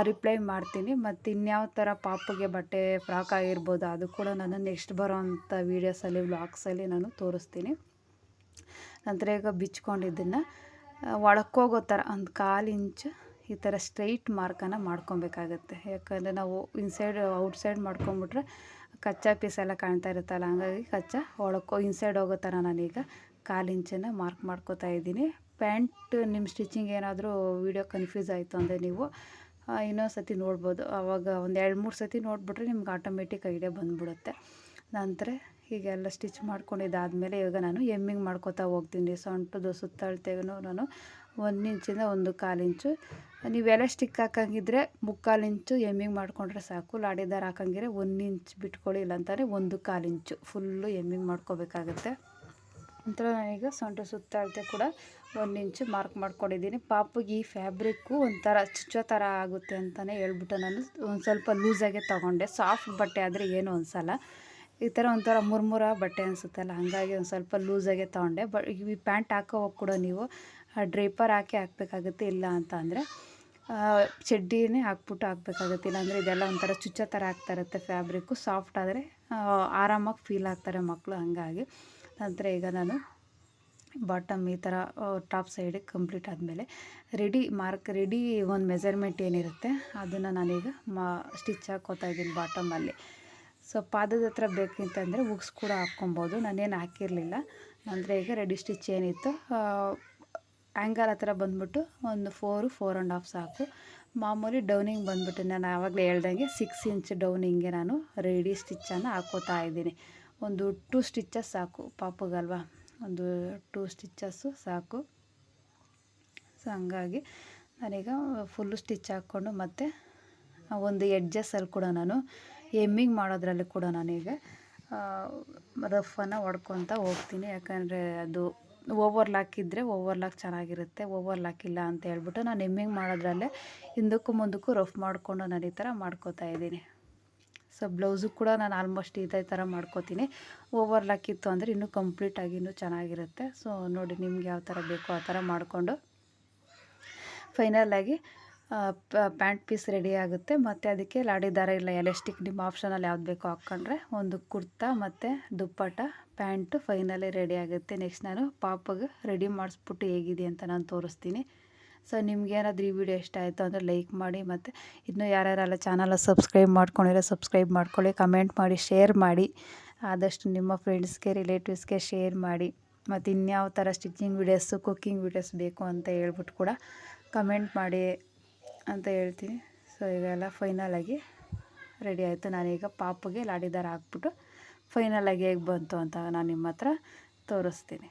ರಿಪ್ಲೈ ಮಾಡ್ತೀನಿ. ಮತ್ತು ಇನ್ಯಾವ ಥರ ಪಾಪಗೆ ಬಟ್ಟೆ ಫ್ರಾಕ್ ಆಗಿರ್ಬೋದು ಅದು ಕೂಡ ನಾನು ನೆಕ್ಸ್ಟ್ ಬರೋ ಅಂಥ ವೀಡಿಯೋಸಲ್ಲಿ ವ್ಲಾಗ್ಸಲ್ಲಿ ನಾನು ತೋರಿಸ್ತೀನಿ. ನಂತರ ಈಗ ಬಿಚ್ಕೊಂಡಿದ್ದನ್ನು ಒಳಕ್ಕೋಗೋ ಥರ ಒಂದು ಕಾಲು ಇಂಚು ಈ ಥರ ಸ್ಟ್ರೈಟ್ ಮಾರ್ಕನ್ನು ಮಾಡ್ಕೊಬೇಕಾಗತ್ತೆ. ಯಾಕಂದರೆ ನಾವು ಇನ್ಸೈಡ್ ಔಟ್ಸೈಡ್ ಮಾಡ್ಕೊಂಬಿಟ್ರೆ ಕಚ್ಚಾ ಪೀಸ್ ಎಲ್ಲ ಕಾಣ್ತಾ ಇರುತ್ತಲ್ಲ, ಹಂಗಾಗಿ ಕಚ್ಚಾ ಒಳಕ್ಕೋ ಇನ್ಸೈಡ್ ಹೋಗೋ ಥರ ನಾನೀಗ ಕಾಲು ಇಂಚನ್ನು ಮಾರ್ಕ್ ಮಾಡ್ಕೋತಾ ಇದ್ದೀನಿ. ಪ್ಯಾಂಟ್ ನಿಮ್ಮ ಸ್ಟಿಚಿಂಗ್ ಏನಾದರೂ ವೀಡಿಯೋ ಕನ್ಫ್ಯೂಸ್ ಆಯಿತು ಅಂದರೆ ನೀವು ಇನ್ನೊಂದು ಸತಿ ನೋಡ್ಬೋದು. ಆವಾಗ ಒಂದು ಎರಡು ಮೂರು ಸತಿ ನೋಡಿಬಿಟ್ರೆ ನಿಮ್ಗೆ ಆಟೋಮೆಟಿಕ್ ಐಡಿಯಾ ಬಂದುಬಿಡುತ್ತೆ. ನಂತರ ಹೀಗೆಲ್ಲ ಸ್ಟಿಚ್ ಮಾಡ್ಕೊಂಡಿದ್ದಾದಮೇಲೆ ಇವಾಗ ನಾನು ಎಮ್ಮಿಂಗ್ ಮಾಡ್ಕೋತಾ ಹೋಗ್ತೀನಿ. ಸೊಂಟದ ಸುತ್ತಳತೆಗೂ ನಾನು ಒಂದು ಇಂಚಿಂದ ಒಂದು ಕಾಲು ಇಂಚು ನೀವು ಸ್ಟಿಕ್ ಹಾಕಂಗಿದ್ರೆ ಮುಕ್ಕಾಲು ಇಂಚು ಎಮ್ಮಿಂಗ್ ಮಾಡಿಕೊಂಡ್ರೆ ಸಾಕು. ಲಾಡಿ ದಾರ ಹಾಕಂಗಿದ್ರೆ ಒಂದು ಇಂಚ್ ಬಿಟ್ಕೊಳ್ಳಿ ಇಲ್ಲಾಂತಾರೆ ಒಂದು ಕಾಲು ಇಂಚು. ಫುಲ್ಲು ಎಮ್ಮಿಂಗ್ ಮಾಡ್ಕೋಬೇಕಾಗುತ್ತೆ. ನಂತರ ನಾನೀಗ ಸೊಂಟು ಸುತ್ತ ಕೂಡ ಒಂದು ಇಂಚು ಮಾರ್ಕ್ ಮಾಡ್ಕೊಂಡಿದ್ದೀನಿ. ಪಾಪಿಗೆ ಈ ಫ್ಯಾಬ್ರಿಕ್ಕು ಒಂಥರ ಚುಚ್ಚೋ ಥರ ಆಗುತ್ತೆ ಅಂತಲೇ ಹೇಳ್ಬಿಟ್ಟು ನಾನು ಒಂದು ಸ್ವಲ್ಪ ಲೂಸಾಗೆ ತೊಗೊಂಡೆ. ಸಾಫ್ಟ್ ಬಟ್ಟೆ ಆದರೆ ಏನು ಅನಿಸಲ್ಲ. ಈ ಥರ ಒಂಥರ ಮುರ್ಮುರ ಬಟ್ಟೆ ಅನಿಸುತ್ತಲ್ಲ, ಹಾಗಾಗಿ ಒಂದು ಸ್ವಲ್ಪ ಲೂಸಾಗೆ ತೊಗೊಂಡೆ. ಬಟ್ ಈ ಪ್ಯಾಂಟ್ ಹಾಕೋವಾಗ ಕೂಡ ನೀವು ಡ್ರೈಪರ್ ಹಾಕಿ ಹಾಕಬೇಕಾಗುತ್ತೆ, ಇಲ್ಲ ಅಂತ ಅಂದರೆ ಚಡ್ಡಿನೇ ಹಾಕ್ಬಿಟ್ಟು ಹಾಕ್ಬೇಕಾಗುತ್ತೆ. ಇಲ್ಲಾಂದರೆ ಇದೆಲ್ಲ ಒಂಥರ ಚುಚ್ಚ ಥರ ಆಗ್ತಾ ಇರುತ್ತೆ ಫ್ಯಾಬ್ರಿಕ್ಕು ಸಾಫ್ಟ್ ಆದರೆ ಆರಾಮಾಗಿ ಫೀಲ್ ಆಗ್ತಾರೆ ಮಕ್ಕಳು ಹಾಗಾಗಿ. ನಂತರ ಈಗ ನಾನು ಬಾಟಮ್ ಈ ಥರ ಟಾಪ್ ಸೈಡಿಗೆ ಕಂಪ್ಲೀಟ್ ಆದಮೇಲೆ ರೆಡಿ ಮಾರ್ಕ್ ರೆಡಿ ಒಂದು ಮೆಜರ್ಮೆಂಟ್ ಏನಿರುತ್ತೆ, ಅದನ್ನು ನಾನೀಗ ಮಾ ಸ್ಟಿಚ್ ಹಾಕ್ಕೋತಾ ಇದ್ದೀನಿ ಬಾಟಮಲ್ಲಿ ಸೊ ಪಾದದ ಹತ್ರ ಬೇಕಂತಂದರೆ ಉಗ್ಸ್ ಕೂಡ ಹಾಕ್ಕೊಬೋದು. ನಾನೇನು ಹಾಕಿರಲಿಲ್ಲ. ಅಂದರೆ ಈಗ ರೆಡಿ ಸ್ಟಿಚ್ ಏನಿತ್ತು ಆ್ಯಂಗಲ್ ಹತ್ರ ಬಂದ್ಬಿಟ್ಟು ಒಂದು ಫೋರು, ಫೋರ್ ಆ್ಯಂಡ್ ಹಾಫ್ ಸಾಕು. ಮಾಮೂಲಿ ಡೌನಿಂಗ್ ಬಂದ್ಬಿಟ್ಟು ನಾನು ಆವಾಗಲೇ ಹೇಳ್ದಂಗೆ ಸಿಕ್ಸ್ ಇಂಚ್ ಡೌನಿಂಗೆ ನಾನು ರೆಡಿ ಸ್ಟಿಚ್ಚನ್ನು ಹಾಕೋತಾ ಇದ್ದೀನಿ. ಒಂದು ಟೂ ಸ್ಟಿಚ್ಚಸ್ ಸಾಕು ಪಾಪಗಲ್ವಾ. ಒಂದು ಟೂ ಸ್ಟಿಚ್ಚಸ್ಸು ಸಾಕು. ಸೊ, ಹಂಗಾಗಿ ನಾನೀಗ ಫುಲ್ಲು ಸ್ಟಿಚ್ ಹಾಕ್ಕೊಂಡು ಮತ್ತು ಒಂದು ಎಡ್ಜಸ್ಸಲ್ಲಿ ಕೂಡ ನಾನು ಎಮ್ಮಿಂಗ್ ಮಾಡೋದ್ರಲ್ಲಿ ಕೂಡ ನಾನೀಗ ರಫನ್ನು ಹೊಡ್ಕೊತ ಹೋಗ್ತೀನಿ. ಯಾಕಂದರೆ ಅದು ಓವರ್ ಲಾಕ್ ಇದ್ದರೆ ಓವರ್ ಲಾಕ್ ಚೆನ್ನಾಗಿರುತ್ತೆ ಓವರ್ ಲಾಕ್ ಇಲ್ಲ ಅಂತ ಹೇಳ್ಬಿಟ್ಟು ನಾನು ಹೆಮ್ಮಿಂಗ್ ಮಾಡೋದ್ರಲ್ಲೇ ಹಿಂದಕ್ಕೂ ಮುಂದಕ್ಕೂ ರಫ್ ಮಾಡಿಕೊಂಡು ನಾನು ಈ ಥರ ಮಾಡ್ಕೋತಾ ಇದ್ದೀನಿ. ಸೊ ಬ್ಲೌಸು ಕೂಡ ನಾನು ಆಲ್ಮೋಸ್ಟ್ ಇದೇ ಥರ ಮಾಡ್ಕೋತೀನಿ. ಓವರ್ ಲಾಕ್ ಇತ್ತು ಅಂದರೆ ಇನ್ನೂ ಕಂಪ್ಲೀಟಾಗಿ ಇನ್ನೂ ಚೆನ್ನಾಗಿರುತ್ತೆ. ಸೊ ನೋಡಿ ನಿಮ್ಗೆ ಯಾವ ಥರ ಬೇಕೋ ಆ ಥರ ಮಾಡಿಕೊಂಡು ಫೈನಲಾಗಿ ಪ್ಯಾಂಟ್ ಪೀಸ್ ರೆಡಿ ಆಗುತ್ತೆ. ಮತ್ತು ಅದಕ್ಕೆ ಲಾಡಿ ದಾರ ಇಲ್ಲ, ಎಲೆಸ್ಟಿಕ್ ನಿಮ್ಮ ಆಪ್ಷನಲ್ಲಿ ಯಾವ್ದು ಬೇಕೋ ಹಾಕ್ಕೊಂಡ್ರೆ ಒಂದು ಕುರ್ತಾ ಮತ್ತು ದುಪ್ಪಟ ಪ್ಯಾಂಟು ಫೈನಲಿ ರೆಡಿ ಆಗುತ್ತೆ. ನೆಕ್ಸ್ಟ್ ನಾನು ಪಾಪಗೆ ರೆಡಿ ಮಾಡಿಸ್ಬಿಟ್ಟು ಹೇಗಿದೆ ಅಂತ ನಾನು ತೋರಿಸ್ತೀನಿ. ಸೊ ನಿಮ್ಗೆ ಏನಾದರೂ ಈ ವಿಡಿಯೋ ಇಷ್ಟ ಆಯಿತು ಅಂದರೆ ಲೈಕ್ ಮಾಡಿ ಮತ್ತು ಇನ್ನೂ ಯಾರ್ಯಾರೆಲ್ಲ ಚಾನಲ ಸಬ್ಸ್ಕ್ರೈಬ್ ಮಾಡ್ಕೊಂಡಿರೋ ಸಬ್ಸ್ಕ್ರೈಬ್ ಮಾಡ್ಕೊಳ್ಳಿ ಕಮೆಂಟ್ ಮಾಡಿ ಶೇರ್ ಮಾಡಿ. ಆದಷ್ಟು ನಿಮ್ಮ ಫ್ರೆಂಡ್ಸ್ಗೆ ರಿಲೇಟಿವ್ಸ್ಗೆ ಶೇರ್ ಮಾಡಿ. ಮತ್ತು ಇನ್ಯಾವ ಥರ ಸ್ಟಿಚಿಂಗ್ ವೀಡಿಯೋಸು ಕುಕ್ಕಿಂಗ್ ವಿಡಿಯೋಸ್ ಬೇಕು ಅಂತ ಹೇಳ್ಬಿಟ್ಟು ಕೂಡ ಕಮೆಂಟ್ ಮಾಡಿ. ಅಂತ ಹೇಳ್ತೀನಿ. ಸೊ ಇವೆಲ್ಲ ಫೈನಲಾಗಿ ರೆಡಿ ಆಯಿತು. ನಾನೀಗ ಪಾಪುಗೆ ಲಾಡಿದಾರ ಹಾಕ್ಬಿಟ್ಟು ಫೈನಲಾಗಿ ಹೇಗೆ ಬಂತು ಅಂತ ನಾನು ನಿಮ್ಮ ಹತ್ರ ತೋರಿಸ್ತೀನಿ.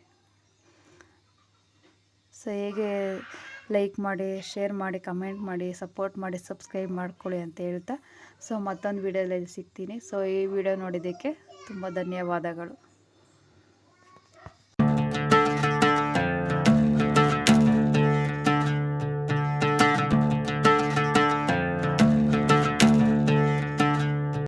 ಸೊ ಹೇಗೆ ಲೈಕ್ ಮಾಡಿ ಶೇರ್ ಮಾಡಿ ಕಮೆಂಟ್ ಮಾಡಿ ಸಪೋರ್ಟ್ ಮಾಡಿ ಸಬ್ಸ್ಕ್ರೈಬ್ ಮಾಡ್ಕೊಳ್ಳಿ ಅಂತ ಹೇಳ್ತಾ. ಸೊ ಮತ್ತೊಂದು ವೀಡಿಯೋದಲ್ಲಿ ಸಿಗ್ತೀನಿ. ಸೊ ಈ ವಿಡಿಯೋ ನೋಡಿದ್ದಕ್ಕೆ ತುಂಬ ಧನ್ಯವಾದಗಳು.